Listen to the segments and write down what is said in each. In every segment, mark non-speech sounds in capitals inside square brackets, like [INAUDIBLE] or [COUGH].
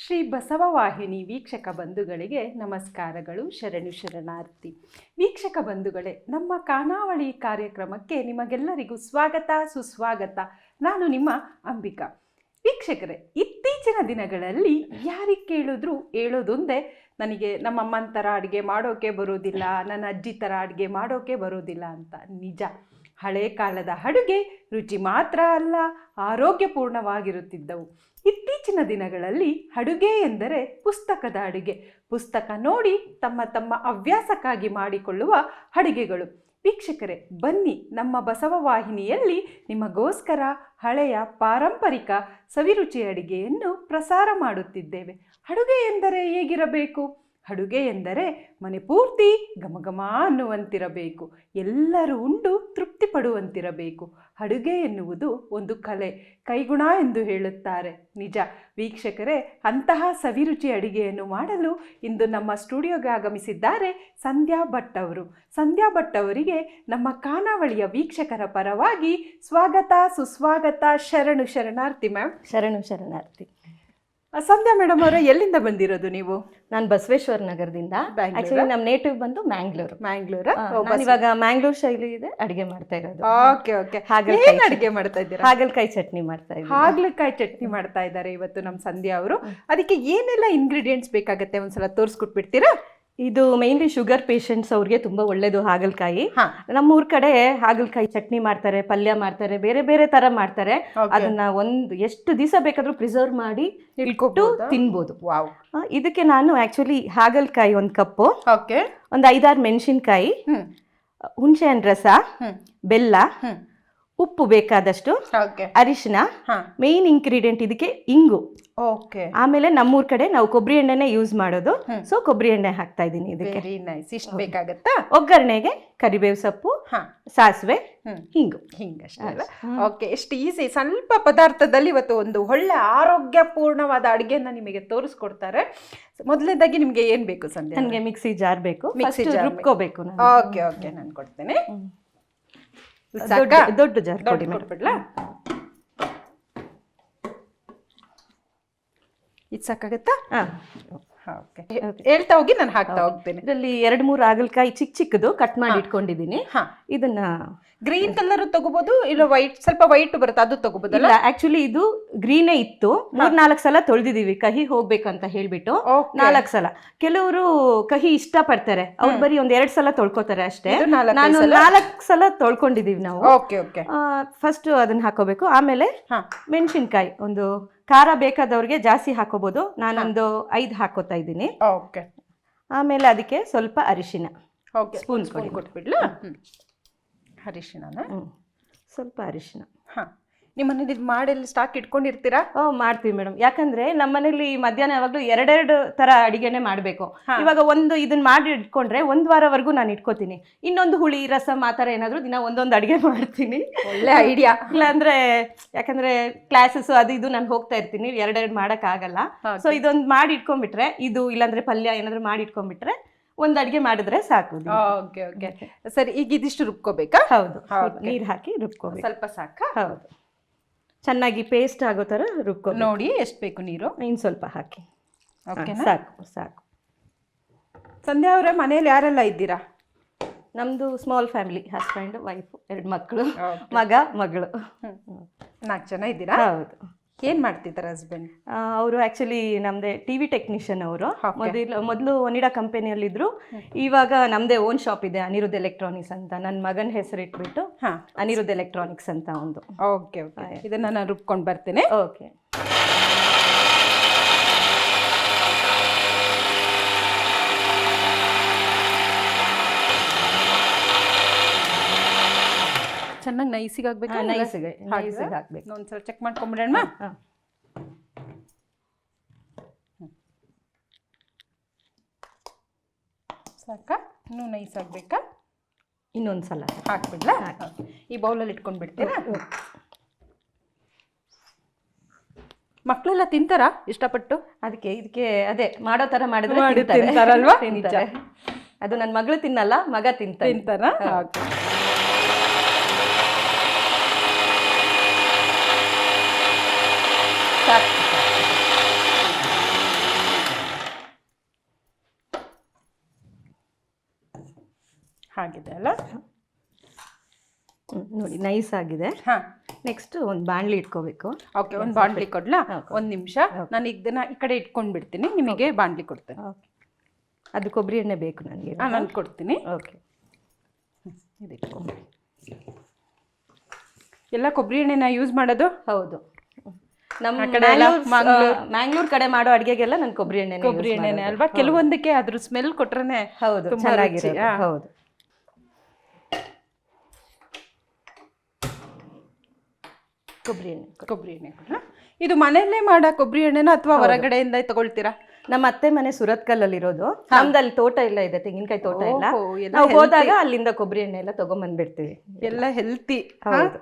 ಶ್ರೀ ಬಸವವಾಹಿನಿ ವೀಕ್ಷಕ ಬಂಧುಗಳಿಗೆ ನಮಸ್ಕಾರಗಳು, ಶರಣು ಶರಣಾರ್ಥಿ. ವೀಕ್ಷಕ ಬಂಧುಗಳೇ, ನಮ್ಮ ಕಾನಾವಳಿ ಕಾರ್ಯಕ್ರಮಕ್ಕೆ ನಿಮಗೆಲ್ಲರಿಗೂ ಸ್ವಾಗತ, ಸುಸ್ವಾಗತ. ನಾನು ನಿಮ್ಮ ಅಂಬಿಕಾ. ವೀಕ್ಷಕರೇ, ಇತ್ತೀಚಿನ ದಿನಗಳಲ್ಲಿ ಯಾರಿಗೆ ಕೇಳಿದ್ರು ಹೇಳೋದೊಂದೇ, ನನಗೆ ನಮ್ಮಮ್ಮನ ಥರ ಅಡುಗೆ ಮಾಡೋಕೆ ಬರೋದಿಲ್ಲ, ನನ್ನ ಅಜ್ಜಿ ಥರ ಅಡುಗೆ ಮಾಡೋಕೆ ಬರೋದಿಲ್ಲ ಅಂತ ನಿಜ. ಹಳೆ ಕಾಲದ ಅಡುಗೆ ರುಚಿ ಮಾತ್ರ ಅಲ್ಲ, ಆರೋಗ್ಯಪೂರ್ಣವಾಗಿರುತ್ತಿದ್ದವು. ಇತ್ತೀಚಿನ ದಿನಗಳಲ್ಲಿ ಅಡುಗೆ ಎಂದರೆ ಪುಸ್ತಕದ ಅಡುಗೆ. ಪುಸ್ತಕ ನೋಡಿ ತಮ್ಮ ತಮ್ಮ ಹವ್ಯಾಸಕ್ಕಾಗಿ ಮಾಡಿಕೊಳ್ಳುವ ಅಡುಗೆಗಳು. ವೀಕ್ಷಕರೇ, ಬನ್ನಿ ನಮ್ಮ ಬಸವ ವಾಹಿನಿಯಲ್ಲಿ ನಿಮಗೋಸ್ಕರ ಹಳೆಯ ಪಾರಂಪರಿಕ ಸವಿರುಚಿ ಅಡುಗೆಯನ್ನು ಪ್ರಸಾರ ಮಾಡುತ್ತಿದ್ದೇವೆ. ಅಡುಗೆ ಎಂದರೆ ಹೇಗಿರಬೇಕು? ಅಡುಗೆ ಎಂದರೆ ಮನೆ ಪೂರ್ತಿ ಘಮಘಮ ಅನ್ನುವಂತಿರಬೇಕು. ಎಲ್ಲರೂ ಉಂಡು ತೃಪ್ತಿ ಪಡುವಂತಿರಬೇಕು ಅಡುಗೆ ಎನ್ನುವುದು ಒಂದು ಕಲೆ, ಕೈಗುಣ ಎಂದು ಹೇಳುತ್ತಾರೆ. ನಿಜ. ವೀಕ್ಷಕರೇ, ಅಂತಹ ಸವಿರುಚಿ ಅಡುಗೆಯನ್ನು ಮಾಡಲು ಇಂದು ನಮ್ಮ ಸ್ಟುಡಿಯೋಗೆ ಆಗಮಿಸಿದ್ದಾರೆ ಸಂಧ್ಯಾ ಭಟ್ ಅವರು. ಸಂಧ್ಯಾ ಭಟ್ ಅವರಿಗೆ ನಮ್ಮ ಖಾನಾವಳಿಯ ವೀಕ್ಷಕರ ಪರವಾಗಿ ಸ್ವಾಗತ, ಸುಸ್ವಾಗತ, ಶರಣು ಶರಣಾರ್ಥಿ ಮ್ಯಾಮ್. ಶರಣು ಶರಣಾರ್ಥಿ. ಸಂಧ್ಯಾ ಮೇಡಮ್ ಅವರ ಎಲ್ಲಿಂದ ಬಂದಿರೋದು ನೀವು? ನಾನು ಬಸವೇಶ್ವರ ನಗರದಿಂದ? ಆಕ್ಚುಲಿ ನಮ್ಮ ನೇಟಿವ್ ಬಂದು ಮ್ಯಾಂಗ್ಳೂರು. ಮ್ಯಾಂಗ್ಳೂರ್? ನಾನು ಇವಾಗ ಮ್ಯಾಂಗ್ಳೂರ್ ಶೈಲಿ ಇದೆ ಅಡಿಗೆ ಮಾಡ್ತಾ ಇರೋದು. Okay okay. ಹಾಗಲಕಾಯಿ ಅಡಿಗೆ ಮಾಡ್ತಾ ಇದ್ದೀರಾ? ಹಾಗಲಕಾಯಿ ಚಟ್ನಿ ಮಾಡ್ತಾ ಇದ್ದೀರಾ ಹಾಗಲಕಾಯಿ ಚಟ್ನಿ ಮಾಡ್ತಾ ಇದ್ದಾರೆ ಇವತ್ತು ನಮ್ಮ ಸಂಧ್ಯಾ ಅವರು. ಅದಕ್ಕೆ ಏನೆಲ್ಲ ಇಂಗ್ರೀಡಿಯೆಂಟ್ಸ್ ಬೇಕಾಗುತ್ತೆ? ಒಂದ್ಸಲ ತೋರಿಸ್ಕೊಟ್ಬಿಡ್ತೀರಾ? ಇದು ಮೇನ್ಲಿ ಶುಗರ್ ಪೇಷಂಟ್ಸ್ ಅವ್ರಿಗೆ ತುಂಬಾ ಒಳ್ಳೇದು ಹಾಗಲಕಾಯಿ. ನಮ್ಮೂರ್ ಕಡೆ ಹಾಗಲಕಾಯಿ ಚಟ್ನಿ ಮಾಡ್ತಾರೆ ಪಲ್ಯ ಮಾಡ್ತಾರೆ ಬೇರೆ ಬೇರೆ ತರ ಮಾಡ್ತಾರೆ. ಅದನ್ನ ಒಂದು ಎಷ್ಟು ದಿವಸ ಬೇಕಾದ್ರೂ ಪ್ರಿಸರ್ವ್ ಮಾಡಿ ಇಟ್ಕೊಟ್ಟು? ತಿನ್ಬೋದು. ಇದಕ್ಕೆ ನಾನು ಆಕ್ಚುಲಿ ಹಾಗಲಕಾಯಿ ಒಂದ್ ಕಪ್ಪು ಒಂದ್ ಐದಾರು ಮೆಣಸಿನ್ಕಾಯಿ ಹುಣಸೆ ಹಣ್ಣು ರಸ ಬೆಲ್ಲ ಉಪ್ಪು ಬೇಕಾದಷ್ಟು ಅರಿಶಿನ ಹಾ. ಮೇನ್ ಇಂಗ್ರೀಡಿಯೆಂಟ್ ಇದಕ್ಕೆ ಇಂಗು. ಓಕೆ ಆಮೇಲೆ ನಮ್ಮೂರ್ ಕಡೆ ನಾವು ಕೊಬ್ಬರಿ ಎಣ್ಣೆನೆ ಯೂಸ್ ಮಾಡೋದು. ಸೊ ಕೊಬ್ಬರಿ ಎಣ್ಣೆ ಹಾಕ್ತಾ ಇದ್ದೀನಿ ಇದಕ್ಕೆ. ಇಷ್ಟು ಬೇಕಾಗತ್ತಾ? ಒಗ್ಗರಣೆಗೆ ಕರಿಬೇವು ಸೊಪ್ಪು ಹಾ. ಸಾಸಿವೆ ಹಿಂಗು ಹಿಂಗಷ್ಟೇ ಓಕೆ ಎಷ್ಟು ಈಸಿ ಸ್ವಲ್ಪ ಪದಾರ್ಥದಲ್ಲಿ ಇವತ್ತು ಒಂದು ಒಳ್ಳೆ ಆರೋಗ್ಯಪೂರ್ಣವಾದ ಅಡುಗೆಯನ್ನು ನಿಮಗೆ ತೋರಿಸ್ಕೊಡ್ತಾರೆ. ಮೊದಲನೇದಾಗಿ ನಿಮಗೆ ಏನ್ ಬೇಕು ಸಂಧ್ಯಾ? ನನಗೆ ಮಿಕ್ಸಿ ಜಾರ್ ಬೇಕು. ಮಿಕ್ಸಿ ಜಾರ್ ರುಬ್ಕೋಬೇಕು ನಾನು. ಓಕೆ ಓಕೆ ನಾನು ಕೊಡ್ತೇನೆ. ದೊಡ್ಡ ಜಾರ್ ಕೊಡಿ ಕೊಟ್ಬಿಡ್ಲಾ? ಇದು ಸಾಕಾಗತ್ತಾ? ಹಾ. ಓಕೆ ಹೇಳ್ತಾ ಹೋಗಿ ನಾನು ಹಾಕ್ತಾ ಹೋಗ್ತೇನೆ. ಇದರಲ್ಲಿ ಎರಡು ಮೂರು ಹಾಗಲಕಾಯಿ ಚಿಕ್ಕ ಚಿಕ್ಕದು ಕಟ್ ಮಾಡಿ ಇಟ್ಕೊಂಡಿದ್ದೀನಿ ಹಾ. ಇದನ್ನ ಗ್ರೀನ್ ಕಲರ್ ತಗೋಬಹುದು ಇಲ್ಲ ವೈಟ್ ಸ್ವಲ್ಪ ವೈಟ್ ಬರುತ್ತೆ ಅದು ತಗೋಬಹುದಲ್ಲ ಆಕ್ಚುಲಿ ಇದು ಗ್ರೀನೇ ಇತ್ತು. ಮೂರ್ ನಾಲ್ಕು ಸಲ ತೊಳೆದಿದೀವಿ ಕಹಿ ಹೋಗ್ಬೇಕಂತ ಹೇಳ್ಬಿಟ್ಟು. ನಾಲ್ಕ್ ಸಲ. ಕೆಲವರು ಕಹಿ ಇಷ್ಟ ಪಡ್ತಾರೆ ಅವ್ರು ಬರೀ ಒಂದ್ ಎರಡ್ ಸಲ ತೊಳ್ಕೊತಾರೆ ಅಷ್ಟೇ. ನಾನು? ನಾಲ್ಕು ಸಲ ತೊಳ್ಕೊಂಡಿದೀವಿ ನಾವು. ಫಸ್ಟ್ ಅದನ್ನ ಹಾಕೋಬೇಕು. ಆಮೇಲೆ ಮೆಣಸಿನ್ಕಾಯಿ ಒಂದು ಖಾರ ಬೇಕಾದವ್ರಿಗೆ ಜಾಸ್ತಿ ಹಾಕೋಬಹುದು ನಾನೊಂದು ಐದು ಹಾಕೋತಾ ಇದ್ದೀನಿ. ಓಕೆ. ಆಮೇಲೆ ಅದಕ್ಕೆ ಸ್ವಲ್ಪ ಅರಿಶಿನ. ಓಕೆ. ಸ್ಪೂನ್ ಕೊಡಿ. ಕೊಟ್ಬಿಡ್ಲಾ? ಅರಿಶಿನ. ಸ್ವಲ್ಪ ಅರಿಶಿನ. ಹಾ. ನಿಮ್ಮ ಮನೇಲಿ ಇದು ಮಾಡಿ ಸ್ಟಾಕ್ ಇಟ್ಕೊಂಡಿರ್ತೀರಾ? ಓ ಮಾಡ್ತೀವಿ ಮೇಡಮ್. ಯಾಕಂದ್ರೆ ನಮ್ಮ ಮನೇಲಿ ಮಧ್ಯಾಹ್ನ ಯಾವಾಗಲೂ ಎರಡೆರಡು ತರ ಅಡಿಗೆನೆ ಮಾಡಬೇಕು. ಇವಾಗ ಒಂದು ಇದನ್ನ ಮಾಡಿ ಇಟ್ಕೊಂಡ್ರೆ ಒಂದ್ ವಾರವರೆಗೂ ನಾನು ಇಟ್ಕೋತೀನಿ. ಇನ್ನೊಂದು ಹುಳಿ ರಸಂ ಆ ಏನಾದರೂ ಏನಾದ್ರು ದಿನ ಒಂದೊಂದು ಅಡಿಗೆ [LAUGHS] ಮಾಡ್ತೀನಿ. ಒಳ್ಳೆ ಐಡಿಯಾ ಇಲ್ಲಾಂದ್ರೆ ಯಾಕಂದ್ರೆ ಕ್ಲಾಸಸ್ ಅದು ಇದು ನಾನು ಹೋಗ್ತಾ ಇರ್ತೀನಿ. ಎರಡೆರಡು ಮಾಡಕ್ ಆಗಲ್ಲ. ಸೊ ಇದೊಂದು ಮಾಡಿ ಇಟ್ಕೊಂಡ್ಬಿಟ್ರೆ ಇದು ಇಲ್ಲಾಂದ್ರೆ ಪಲ್ಯ ಏನಾದರೂ ಮಾಡಿ ಇಟ್ಕೊಂಡ್ಬಿಟ್ರೆ ಒಂದ್ ಅಡಿಗೆ ಮಾಡಿದ್ರೆ ಸಾಕು ಓಕೆ ಓಕೆ. ಸರಿ ಈಗ ಇದಿಷ್ಟು ರುಬ್ಕೋಬೇಕಾ? ಹೌದು. ನೀರ್ ಹಾಕಿ ರುಬ್ಕೋಬೇಕು. ಸ್ವಲ್ಪ ಸಾಕಾ? ಹೌದು. ಚೆನ್ನಾಗಿ ಪೇಸ್ಟ್ ಆಗೋ ಥರ ರುಬ್ಕೊ ನೋಡಿ ಎಷ್ಟು ಬೇಕು ನೀರು? ಇನ್ನು ಸ್ವಲ್ಪ ಹಾಕಿ. ಓಕೆ ಸಾಕು ಸಾಕು. ಸಂಧ್ಯಾ ಅವರೇ ಮನೇಲಿ ಯಾರೆಲ್ಲ ಇದ್ದೀರಾ? ನಮ್ಮದು ಸ್ಮಾಲ್ ಫ್ಯಾಮಿಲಿ ಹಸ್ಬೆಂಡ್ ವೈಫ್ ಎರಡು ಮಕ್ಕಳು ಮಗ ಮಗಳು. ನಾಲ್ಕು ಜನ ಇದ್ದೀರಾ? ಹೌದು. ಏನ್ ಮಾಡ್ತಿದ್ದಾರೆ ಹಸ್ಬೆಂಡ್ ಅವರು ಆಕ್ಚುಲಿ ನಮ್ದೇ ಟಿ ವಿ ಟೆಕ್ನಿಷಿಯನ್ ಅವರು. ಮೊದಲು ಮೊದಲು ಒನಿಡಾ ಕಂಪನಿಯಲ್ಲಿದ್ರು ಇವಾಗ ನಮ್ದೇ ಓನ್ ಶಾಪ್ ಇದೆ ಅನಿರುದ್ಧ ಎಲೆಕ್ಟ್ರಾನಿಕ್ಸ್ ಅಂತ. ನನ್ನ ಮಗನ ಹೆಸರು ಇಟ್ಬಿಟ್ಟು ಹಾ. ಅನಿರುದ್ಧ ಎಲೆಕ್ಟ್ರಾನಿಕ್ಸ್ ಅಂತ ಒಂದು. ಓಕೆ ಓಕೆ ಇದನ್ನ ನಾನು ರುಬ್ಕೊಂಡು ಬರ್ತೇನೆ. ಓಕೆ ಚೆನ್ನಾಗಿ ನೈಸಿಗೆ ಆಗ್ಬೇಕು ನೈಸಿಗೆ ನೈಸಿಗೆ ಹಾಕ್ಬೇಕು ಒಂದ್ಸಲ ಚೆಕ್ ಮಾಡ್ಕೊಂಬಿಡೋಣ? ಸಾಕ? ಇನ್ನೂ ನೈಸ್ ಆಗ್ಬೇಕಾ ಇನ್ನೊಂದು ಸಲ ಹಾಕ್ಬಿಡ್ಲಾ ಈ ಬೌಲಲ್ಲಿ ಇಟ್ಕೊಂಡು ಬಿಡ್ತೀರಾ ಮಕ್ಕಳೆಲ್ಲ ತಿಂತಾರಾ ಇಷ್ಟಪಟ್ಟು? ಅದಕ್ಕೆ ಇದಕ್ಕೆ ಅದೇ ಮಾಡೋ ತರ ಮಾಡಿದ್ರೆ. ತಿಂತಾರಲ್ವಾ? ಅದು ನನ್ನ ಮಗಳು ತಿನ್ನಲ್ಲ ಮಗ ತಿಂತಾನೆ. ತಿಂತಾರಾ ಓಕೆ ಸಾಕು ಆಗಿದೆ ಅಲ್ಲ? ನೋಡಿ ನೈಸ್ ಆಗಿದೆ. ಹಾ. ನೆಕ್ಸ್ಟ್ ಒಂದು ಬಾಣಲಿ ಇಟ್ಕೋಬೇಕು. ಓಕೆ ಒಂದು ಬಾಂಡ್ಲಿ ಕೊಡ್ಲಾ? ಒಂದು ನಿಮಿಷ. ನಾನು ಇದನ್ನ ಈ ಕಡೆ ಇಟ್ಕೊಂಡು ಬಿಡ್ತೀನಿ ನಿಮಗೆ ಬಾಂಡ್ಲಿ ಕೊಡ್ತೇನೆ. ಅದು ಕೊಬ್ಬರಿ ಎಣ್ಣೆ ಬೇಕು ನನಗೆ. ಹಾಂ ನಾನು ಕೊಡ್ತೀನಿ. ಓಕೆ ಇದು ಎಲ್ಲ ಕೊಬ್ಬರಿ ಎಣ್ಣೆನ ಯೂಸ್ ಮಾಡೋದು? ಹೌದು. ನಮ್ಮ ಕಡೆ ಮ್ಯಾಂಗ್ಳೂರ್ ಕಡೆ ಮಾಡೋ ಅಡುಗೆಗೆಲ್ಲ ನಾನು ಕೊಬ್ಬರಿ ಎಣ್ಣೆ ಕೊಬ್ಬರಿ ಎಣ್ಣೆನೆ ಅಲ್ವಾ? ಕೆಲವೊಂದಕ್ಕೆ ಅದ್ರ ಸ್ಮೆಲ್ ಕೊಟ್ರೇನೆ ಹೌದು ಹೌದು. ಕೊಬ್ಬರಿ ಎಣ್ಣೆ. ಕೊಬ್ಬರಿ ಎಣ್ಣೆ? ಇದು ಮನೆಯಲ್ಲೇ ಮಾಡೋ ಕೊಬ್ಬರಿ ಎಣ್ಣೆನ ಅಥವಾ ಹೊರಗಡೆಯಿಂದ ತಗೊಳ್ತೀರಾ? ನಮ್ಮ ಅತ್ತೆ ಮನೆ ಸುರತ್ಕಲ್ಲಲ್ಲಿ ಇರೋದು ನಮ್ದು ಅಲ್ಲಿ ತೋಟ ಎಲ್ಲ ಇದೆ ತೆಂಗಿನಕಾಯಿ ತೋಟ ಎಲ್ಲ. ನಾವು ಹೋದಾಗ ಅಲ್ಲಿಂದ ಕೊಬ್ಬರಿ ಎಣ್ಣೆ ಎಲ್ಲ ತಗೊಂಬಂದ್ಬಿಡ್ತೀವಿ. ಎಲ್ಲ ಹೆಲ್ತಿ ಹೌದು.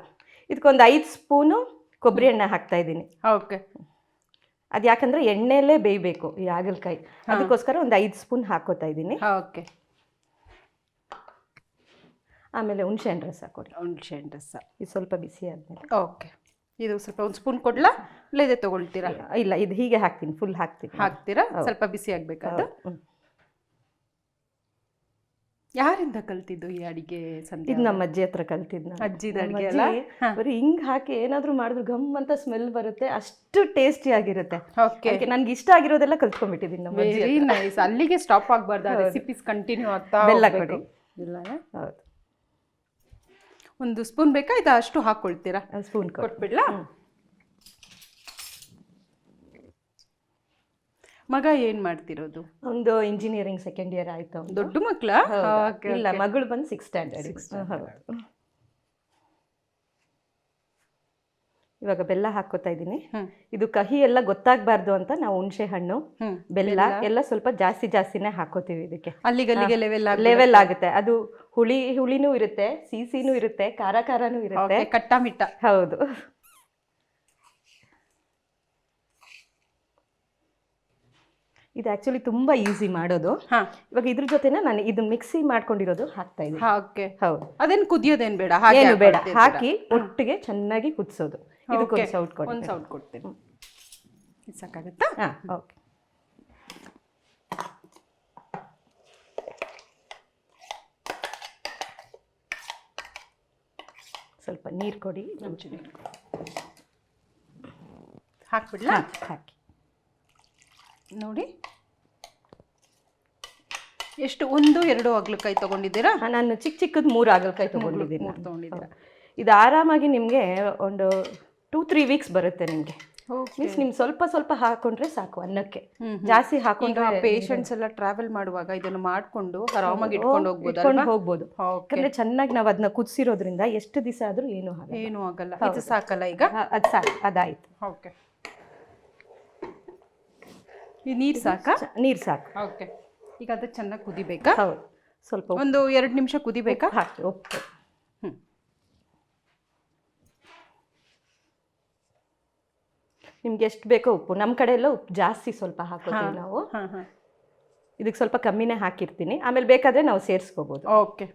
ಇದಕ್ಕೊಂದು ಐದು ಸ್ಪೂನು ಕೊಬ್ಬರಿ ಎಣ್ಣೆ ಹಾಕ್ತಾ ಇದ್ದೀನಿ. ಓಕೆ. ಅದು ಯಾಕಂದ್ರೆ ಎಣ್ಣೆಯಲ್ಲೇ ಬೇಯಬೇಕು ಈ ಹಾಗಲಕಾಯಿ. ಅದಕ್ಕೋಸ್ಕರ ಒಂದು ಐದು ಸ್ಪೂನ್ ಹಾಕೋತಾ ಇದ್ದೀನಿ. ಓಕೆ. ಆಮೇಲೆ ಹುಣ್ಸೆ ಹಣ್ಣು ರಸ ಕೊಡಿ. ಹುಣ್ಸೆ ಹಣ್ಣು ರಸ. ಇದು ಸ್ವಲ್ಪ ಬಿಸಿ ಆದಮೇಲೆ. ಓಕೆ. ಇದು ಸ್ವಲ್ಪ ಒಂದು ಸ್ಪೂನ್ ಕೊಡ್ಲಾ? ಇಲ್ಲ ಇದೆ ತಗೊಳ್ತೀರಾ? ಇಲ್ಲ. ಇದು ಹೀಗೆ ಹಾಕ್ತೀನಿ ಫುಲ್ ಹಾಕ್ತೀನಿ. ಹಾಕ್ತೀರಾ? ಸ್ವಲ್ಪ ಬಿಸಿ ಆಗ್ಬೇಕಾದ. ಯಾರಿಂದ ಕಲ್ತಿದ್ದು ಈ ಅಡಿಗೆ ಇದು ನಮ್ಮ ಅಜ್ಜಿ ಹತ್ರ ಕಲ್ತಿದ್ದು ನಾನು. ಅಜ್ಜಿದ ಅಡಿಗೆ ಅಲ್ಲ? ಬರೀ ಹಿಂಗ್ ಹಾಕಿ ಏನಾದ್ರೂ ಮಾಡಿದ್ರು ಗಮ್ ಅಂತ ಸ್ಮೆಲ್ ಬರುತ್ತೆ ಅಷ್ಟು ಟೇಸ್ಟಿ ಆಗಿರುತ್ತೆ. ಓಕೆ ನನ್ಗೆ ಇಷ್ಟ ಆಗಿರೋದೆಲ್ಲ ಕಲ್ತ್ಕೊಂಡ್ಬಿಟ್ಟಿದ್ದೀನಿ ನಮ್ಮ ಅಜ್ಜಿ ವೆರಿ ನೈಸ್ ಅಲ್ಲಿಗೆ ಸ್ಟಾಪ್ ಆಗ್ಬಾರ್ದು ರೆಸಿಪೀಸ್ ಕಂಟಿನ್ಯೂ ಆಗ್ತಾ ಬೆಲ್ಲ ಕೊಡಿ. ಇಲ್ಲ ಹೌದು. ಒಂದು ಸ್ಪೂನ್ ಬೇಕಾ ಇದು ಅಷ್ಟು ಹಾಕೊಳ್ತೀರಾ? ಸ್ಪೂನ್ ಕೊಟ್ಬಿಡ್ಲಾ? ಮಗ ಏನ್ ಮಾಡ್ತಿರೋದು? ಒಂದು ಇಂಜಿನಿಯರಿಂಗ್ ಸೆಕೆಂಡ್ ಇಯರ್ ಆಯ್ತು. ದೊಡ್ಡ ಮಕ್ಕಳ ಇಲ್ಲ ಮಗಳು ಬಂದು ಸಿಕ್ಸ್ ಸ್ಟ್ಯಾಂಡರ್ಡ್ ಹೌದು ಇವಾಗ ಬೆಲ್ಲ ಹಾಕೋತಾ ಇದ್ದೀನಿ. ಇದು ಕಹಿ ಎಲ್ಲ ಗೊತ್ತಾಗಬಾರ್ದು ಅಂತ ನಾವು ಹುಣಸೆ ಹಣ್ಣು ಬೆಲ್ಲ ಎಲ್ಲ ಸ್ವಲ್ಪ ಜಾಸ್ತಿ ಜಾಸ್ತಿನೇ ಹಾಕೋತೀವಿ ಇದಕ್ಕೆ. ಅಲ್ಲಿಗೆ ಲೆವೆಲ್ ಲೆವೆಲ್ ಆಗುತ್ತೆ. ಅದು ಹುಳಿ ಹುಳಿನೂ ಇರುತ್ತೆ ಸಿಹಿನೂ ಇರುತ್ತೆ ಖಾರ ಖಾರನೂ ಇರುತ್ತೆ. ಕಟ್ಟ ಮಿಟ್ಟ. ಹೌದು. ಇದು ಆಕ್ಚುಲಿ ತುಂಬಾ ಈಸಿ ಮಾಡೋದು. ಹಾ. ಇವಾಗ ಇದ್ರ ಜೊತೆನ ನಾನು ಇದು ಮಿಕ್ಸಿ ಮಾಡ್ಕೊಂಡಿರೋದು ಹಾಕ್ತಾ ಇದ್ದೀನಿ. ಹೌದು. ಅದೇನು ಕುದಿಯೋದೇನು ಬೇಡ? ಹಾಗೆ ಏನು ಬೇಡ? ಹಾಕಿ ಒಟ್ಟಿಗೆ ಚೆನ್ನಾಗಿ ಕುದಿಸೋದು. ಇದಕ್ಕೊಂದು ಸೌಟ್ ಕೊಡಿ ಒಂದ್ ಸೌಟ್ ಕೊಡ್ತೀನಿ. ಇದು ಸಾಕಾಗತ್ತಾ ಹಾ ಓಕೆ. ಸ್ವಲ್ಪ ನೀರು ಕೊಡಿ ಹಾಕ್ಬಿಡ್ಲಾ? ಹಾ, ಹಾಕಿ. ನೋಡಿ. ಎಷ್ಟು ಒಂದು ಎರಡು ಹಾಗಲಕಾಯಿ ತಗೊಂಡಿದ್ದೀರಾ? ನಾನು ಚಿಕ್ಕ ಚಿಕ್ಕದ ಮೂರು ಹಾಗಲಕಾಯಿ ತಗೊಂಡಿದ್ದೀನಿ ತಗೊಂಡಿದ್ದೀರಾ? ಇದು ಆರಾಮಾಗಿ ನಿಮಗೆ ಒಂದು ಟೂ ತ್ರೀ ವೀಕ್ಸ್ ಬರುತ್ತೆ ನಿಮಗೆ. ಓಕೆ ಮೀನ್ಸ್ ನಿಮ್ ಸ್ವಲ್ಪ ಸ್ವಲ್ಪ ಹಾಕೊಂಡ್ರೆ ಸಾಕು ಅನ್ನಕ್ಕೆ. ಜಾಸ್ತಿ ಹಾಕೊಂಡ್ರೆ ಪೇಷಂಟ್ಸ್ ಎಲ್ಲ ಟ್ರಾವೆಲ್ ಮಾಡುವಾಗ ಇದನ್ನು ಮಾಡ್ಕೊಂಡು ಆರಾಮಾಗಿ ಇಟ್ಕೊಂಡು ಹೋಗ್ಬೋದು ಇಟ್ಕೊಂಡು ಹೋಗ್ಬೋದು. ಓಕೆ ಯಾಕಂದ್ರೆ ಚೆನ್ನಾಗಿ ನಾವು ಅದನ್ನ ಕುದಿಸಿರೋದ್ರಿಂದ ಎಷ್ಟು ದಿವಸ ಆದ್ರೂ ಏನು ಏನು ಆಗಲ್ಲ. ಇದು ಸಾಕಲ್ಲ ಈಗ? ಅದು ಸಾಕು. ಅದಾಯ್ತು. ಓಕೆ ಈ ನೀರು ಸಾಕ? ನೀರು ಸಾಕು. ಓಕೆ ಈಗ ಅದು ಚೆನ್ನಾಗಿ ಕುದಿಬೇಕಾ? ಹೌದು. ಸ್ವಲ್ಪ ಒಂದು ಎರಡು ನಿಮಿಷ ಕುದಿಬೇಕಾ? ಹಾಕಿ ಉಪ್ಪು. ನಿಮ್ಗೆ ಎಷ್ಟು ಬೇಕೋ ಉಪ್ಪು. ನಮ್ಮ ಕಡೆ ಎಲ್ಲ ಉಪ್ಪು ಜಾಸ್ತಿ ಸ್ವಲ್ಪ ಹಾಕೋತೀವಿ ನಾವು. ಇದಕ್ಕೆ ಸ್ವಲ್ಪ ಕಮ್ಮಿನೇ ಹಾಕಿರ್ತೀನಿ. ಆಮೇಲೆ ಬೇಕಾದರೆ ನಾವು ಸೇರಿಸ್ಕೋಬೋದು. ಓಕೆ.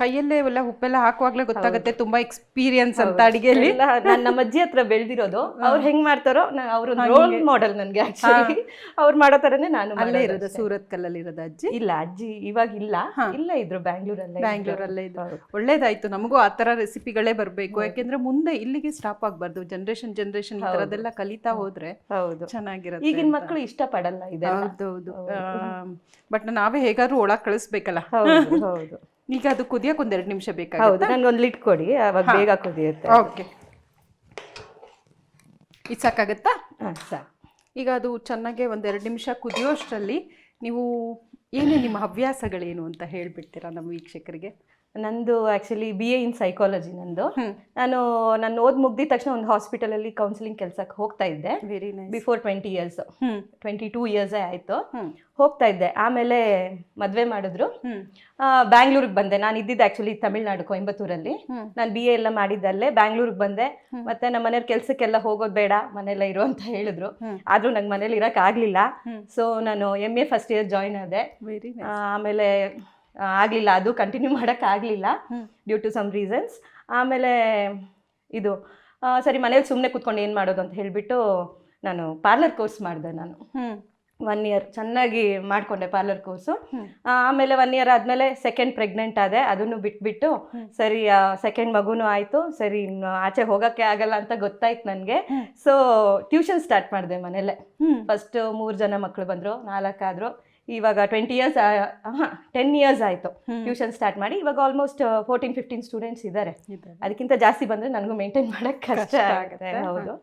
ಕೈಯಲ್ಲೇ ಎಲ್ಲ ಉಪ್ಪೆಲ್ಲ ಹಾಕುವಾಗ್ಲೇ ಗೊತ್ತಾಗುತ್ತೆ ತುಂಬಾ ಎಕ್ಸ್ಪೀರಿಯನ್ಸ್ ಅಂತ ಅಡಿಗೆಯಲ್ಲಿ. ನಾನು ನಮ್ಮ ಅಜ್ಜಿ ಹತ್ರ ಬೆಳೆದಿರೋದು. ಅವ್ರು ಹೆಂಗ್ ಮಾಡ್ತಾರೋ ಅವ್ರ ರೋಲ್ ಮಾಡೆಲ್ ನನ್ಗೆ ಆಕ್ಚುಲಿ ಅವ್ರು ಮಾಡೋ ತರನೇ ನಾನು ಅಲ್ಲೇ ಇರೋದು. ಸೂರತ್ ಕಲ್ಲಲ್ಲಿ ಇರೋದು ಅಜ್ಜಿ? ಇಲ್ಲ ಅಜ್ಜಿ ಇವಾಗ ಇಲ್ಲ. ಇಲ್ಲ ಇದ್ರು ಬ್ಯಾಂಗ್ಳೂರಲ್ಲೇ ಬ್ಯಾಂಗ್ಳೂರಲ್ಲೇ ಇದ್ರು. ಒಳ್ಳೇದಾಯ್ತು ನಮಗೂ ಆ ತರ ರೆಸಿಪಿಗಳೇ ಬರಬೇಕು. ಯಾಕೆಂದ್ರೆ ಮುಂದೆ ಇಲ್ಲಿಗೆ ಸ್ಟಾಪ್ ಆಗ್ಬಾರ್ದು. ಜನರೇಷನ್ ಜನರೇಷನ್ ತರದೆಲ್ಲ ಕಲಿತಾ ಹೋದ್ರೆ ಹೌದು. ಚೆನ್ನಾಗಿರುತ್ತೆ ಈಗಿನ ಮಕ್ಕಳು ಇಷ್ಟಪಡಲ್ಲ ಹೌದು. ಹೌದೌದು ಬಟ್ ನಾವೇ ಹೇಗಾದ್ರೂ ಒಳಗ್ ಕಳಿಸ್ಬೇಕಲ್ಲ. ಹೌದು ಹೌದು. ಈಗ ಅದು ಕುದಿಯಕ್ಕೆ ಒಂದ್ ಎರಡು ನಿಮಿಷ ಹೌದು ಬೇಕಾಗುತ್ತೆ ಒಂದು ಲಿಟ್ ಕೊಡಿ ಅವಾಗ ಬೇಗ ಕುದಿಯುತ್ತೆ. ಓಕೆ ಇದು ಸಾಕಾಗತ್ತಾ? ಹಾಂ ಈಗ ಅದು ಚೆನ್ನಾಗೆ ಒಂದೆರಡು ನಿಮಿಷ ಕುದಿಯೋಷ್ಟರಲ್ಲಿ ನೀವು ಏನೇ ನಿಮ್ಮ ಹವ್ಯಾಸಗಳೇನು ಅಂತ ಹೇಳ್ಬಿಡ್ತೀರಾ ನಮ್ಮ ವೀಕ್ಷಕರಿಗೆ? ನಂದು actually B A in psychology ನಂದು. ನಾನು ನಾನು ಓದ್ ಮುಗ್ದಿದ ತಕ್ಷಣ ಒಂದು ಹಾಸ್ಪಿಟಲಲ್ಲಿ ಕೌನ್ಸಿಲಿಂಗ್ ಕೆಲಸಕ್ಕೆ ಹೋಗ್ತಾ ಇದ್ದೆ. Before twenty years twenty two ಇಯರ್ಸೇ ಆಯಿತು. ಹೋಗ್ತಾ ಇದ್ದೆ. ಆಮೇಲೆ ಮದುವೆ ಮಾಡಿದ್ರು. ಬ್ಯಾಂಗ್ಳೂರಿಗೆ ಬಂದೆ. ನಾನು ಇದ್ದಿದ್ದು ಆ್ಯಕ್ಚುಲಿ ತಮಿಳ್ನಾಡು ಕೊಯಂಬತ್ತೂರಲ್ಲಿ. ನಾನು ಬಿ ಎ ಎಲ್ಲ ಮಾಡಿದ್ದಲ್ಲೇ ಬ್ಯಾಂಗ್ಳೂರಿಗೆ ಬಂದೆ. ಮತ್ತೆ ನಮ್ಮ ಮನೆಯವ್ರ ಕೆಲ್ಸಕ್ಕೆಲ್ಲ ಹೋಗೋದು ಬೇಡ ಮನೆಯಲ್ಲ ಇರು ಅಂತ ಹೇಳಿದ್ರು. ಆದ್ರೂ ನಂಗೆ ಮನೇಲಿ ಇರೋಕ್ಕಾಗಲಿಲ್ಲ ಆಗಲಿಲ್ಲ. ಸೊ ನಾನು M A first year join ಆದೆ. ಆಮೇಲೆ ಆಗ್ಲಿಲ್ಲ. ಅದು ಕಂಟಿನ್ಯೂ ಮಾಡೋಕ್ಕಾಗಲಿಲ್ಲ ಡ್ಯೂ ಟು ಸಮ್ ರೀಸನ್ಸ್ ಆಮೇಲೆ ಇದು ಸರಿ ಮನೇಲಿ ಸುಮ್ಮನೆ ಕೂತ್ಕೊಂಡು ಏನು ಮಾಡೋದು ಅಂತ ಹೇಳಿಬಿಟ್ಟು ನಾನು ಪಾರ್ಲರ್ ಕೋರ್ಸ್ ಮಾಡಿದೆ ನಾನು. ಒನ್ ಇಯರ್ ಚೆನ್ನಾಗಿ ಮಾಡಿಕೊಂಡೆ ಪಾರ್ಲರ್ ಕೋರ್ಸು ಆಮೇಲೆ ಒನ್ ಇಯರ್ ಆದಮೇಲೆ ಸೆಕೆಂಡ್ ಪ್ರೆಗ್ನೆಂಟ್ ಆದೆ. ಅದನ್ನು ಬಿಟ್ಬಿಟ್ಟು ಸರಿ ಸೆಕೆಂಡ್ ಮಗುನೂ ಆಯಿತು. ಸರಿ ಇನ್ನು ಆಚೆ ಹೋಗೋಕ್ಕೆ ಆಗಲ್ಲ ಅಂತ ಗೊತ್ತಾಯ್ತು ನನಗೆ. ಸೊ ಟ್ಯೂಷನ್ ಸ್ಟಾರ್ಟ್ ಮಾಡಿದೆ ಮನೇಲೆ. ಫಸ್ಟು ಫಸ್ಟ್ ಮೂರು ಜನ ಮಕ್ಕಳು ಬಂದರು. ನಾಲ್ಕಾದ್ರು. ಇವಾಗ ಟ್ವೆಂಟಿ ಇಯರ್ಸ್ ಹಾಂ ಟೆನ್ ಇಯರ್ಸ್ ಆಯಿತು ಟ್ಯೂಷನ್ ಸ್ಟಾರ್ಟ್ ಮಾಡಿ. ಇವಾಗ ಆಲ್ಮೋಸ್ಟ್ ಫೋರ್ಟೀನ್ ಫಿಫ್ಟೀನ್ ಸ್ಟೂಡೆಂಟ್ಸ್ ಇದ್ದಾರೆ ಇದೆ. ಅದಕ್ಕಿಂತ ಜಾಸ್ತಿ ಬಂದರೆ ನನಗೂ ಮೇಂಟೈನ್ ಮಾಡೋಕ್ಕೆ ಕಷ್ಟ ಆಗುತ್ತೆ. ಹೌದು.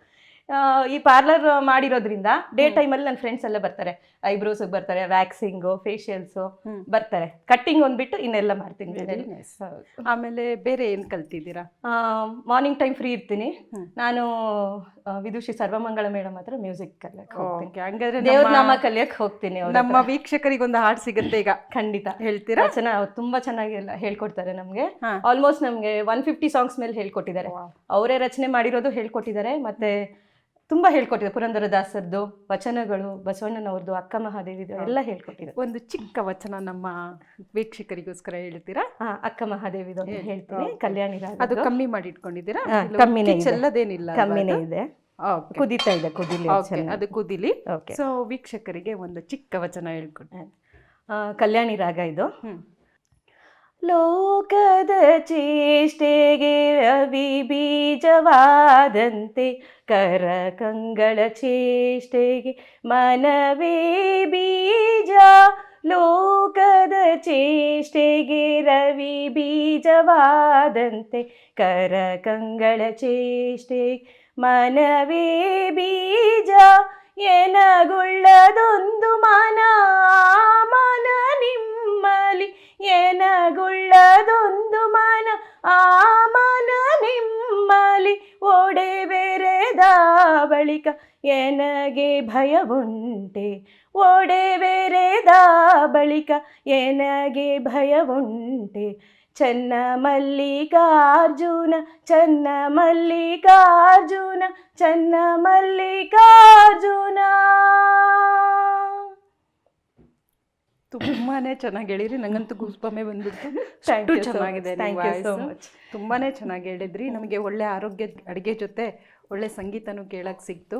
ಈ ಪಾರ್ಲರ್ ಮಾಡಿರೋದ್ರಿಂದ ಡೇ ಟೈಮಲ್ಲಿ ನನ್ನ ಫ್ರೆಂಡ್ಸ್ ಎಲ್ಲ ಬರ್ತಾರೆ. ಐಬ್ರೋಸಿಗೆ ಬರ್ತಾರೆ ವ್ಯಾಕ್ಸಿಂಗು ಫೇಶಿಯಲ್ಸು ಬರ್ತಾರೆ. ಕಟ್ಟಿಂಗ್ ಒಂದ್ಬಿಟ್ಟು ಇನ್ನೆಲ್ಲ ಮಾಡ್ತೀನಿ ಆಮೇಲೆ ಬೇರೆ ಏನ್ ಕಲ್ತಿದ್ದೀರಾ? ಮಾರ್ನಿಂಗ್ ಟೈಮ್ ಫ್ರೀ ಇರ್ತೀನಿ. ನಾನು ವಿದುಷಿ ಸರ್ವಮಂಗಳ ಮೇಡಮ್ ಹತ್ರ ಮ್ಯೂಸಿಕ್ ಕಲಿಯಕ್ಕೆ ಹೋಗ್ತೀನಿ. ಹಂಗಾದ್ರೆ ದೇವ್ರ ನಮ್ಮ- ನಾಮ ಕಲಿಯಕ್ಕೆ ಹೋಗ್ತೀನಿ ನಮ್ಮ. ವೀಕ್ಷಕರಿಗೊಂದು ಹಾಡು ಸಿಗುತ್ತೆ ಈಗ. ಖಂಡಿತ. ಹೇಳ್ತೀರಾ? ಚೆನ್ನಾಗಿ ತುಂಬಾ ಚೆನ್ನಾಗಿ ಎಲ್ಲ ಹೇಳ್ಕೊಡ್ತಾರೆ ನಮಗೆ. ಆಲ್ಮೋಸ್ಟ್ ನಮಗೆ ಒನ್ ಫಿಫ್ಟಿ ಸಾಂಗ್ಸ್ ಮೇಲೆ ಹೇಳ್ಕೊಟ್ಟಿದ್ದಾರೆ. ಅವರೇ ರಚನೆ ಮಾಡಿರೋದು ಹೇಳ್ಕೊಟ್ಟಿದ್ದಾರೆ. ಮತ್ತೆ ತುಂಬಾ ಹೇಳ್ಕೊಟ್ಟಿದೆ ಪುರಂದರದಾಸರದ್ದು ವಚನಗಳು ಬಸವಣ್ಣನವ್ರದ್ದು ಅಕ್ಕ ಮಹಾದೇವಿದು ಎಲ್ಲ ಹೇಳ್ಕೊಟ್ಟಿದೆ ಒಂದು ಚಿಕ್ಕ ವಚನ ನಮ್ಮ ವೀಕ್ಷಕರಿಗೋಸ್ಕರ ಹೇಳ್ತೀರಾ? ಹಾ ಅಕ್ಕ ಮಹಾದೇವಿದು ಅಂತ ಹೇಳ್ತೀನಿ. ಕಲ್ಯಾಣಿ ಅದು ಕಮ್ಮಿ ಮಾಡಿ ಇಟ್ಕೊಂಡಿದ್ದೀರಾ ಕಮ್ಮಿನೇ. ಎಲ್ಲದೇನಿಲ್ಲ ಕಮ್ಮಿನೇ ಇದೆ. ಕುದಿತಾ ಇದೆ ಕುದಿಲಿ ಅದು ಕುದಿಲಿ. ಸೊ ವೀಕ್ಷಕರಿಗೆ ಒಂದು ಚಿಕ್ಕ ವಚನ ಹೇಳ್ಕೊಟ್ಟೆ ಕಲ್ಯಾಣಿ ರಾಗ ಇದು. ಲೋಕದ ಚೇಷ್ಟೆಗೆ ರವಿ ಬೀಜವಾದಂತೆ ಕರಕಂಗಳ ಚೇಷ್ಟೆಗೆ ಮನವೇ ಬೀಜ. ಲೋಕದ ಚೇಷ್ಟೆಗೆ ರವಿ ಬೀಜವಾದಂತೆ ಕರಕಂಗಳ ಚೇಷ್ಟೆ ಮನವೇ ಬೀಜ. ಎನಗುಳ್ಳದೊಂದು ಮನ ಮನ ಮನ ನಿಮ್ಮಲಿ ಏನಗುಳ್ಳದೊಂದು ಮನ, ಆ ಮನ ನಿಮ್ಮಲಿ ಓಡೆ ಬೆರೆದ ಬಳಿಕ ಎನಗೆ ಭಯವುಂಟೆ? ಓಡೆ ಬೆರೆದ ಬಳಿಕ ಎನಗೆ ಭಯವುಂಟೆ? ಚನ್ನ ಮಲ್ಲಿಕಾರ್ಜುನ ಚನ್ನ ಮಲ್ಲಿಕಾರ್ಜುನ ಚನ್ನ ಮಲ್ಲಿಕಾರ್ಜುನ. ತುಂಬಾನೇ ಚೆನ್ನಾಗಿ ಹೇಳಿದ್ರಿ. ನಂಗಂತೂ ಗುಸ್ಬಮ್ಮೆ ಬಂದ್ಬಿಡ್ತು. ಥ್ಯಾಂಕ್ ಯು ಚೆನ್ನಾಗಿದೆ ತುಂಬಾನೇ ಚೆನ್ನಾಗಿ ಹೇಳಿದ್ರಿ. ನಮಗೆ ಒಳ್ಳೆ ಆರೋಗ್ಯ ಅಡಿಗೆ ಜೊತೆ ಒಳ್ಳೆ ಸಂಗೀತನೂ ಕೇಳಕ್ ಸಿಕ್ತು.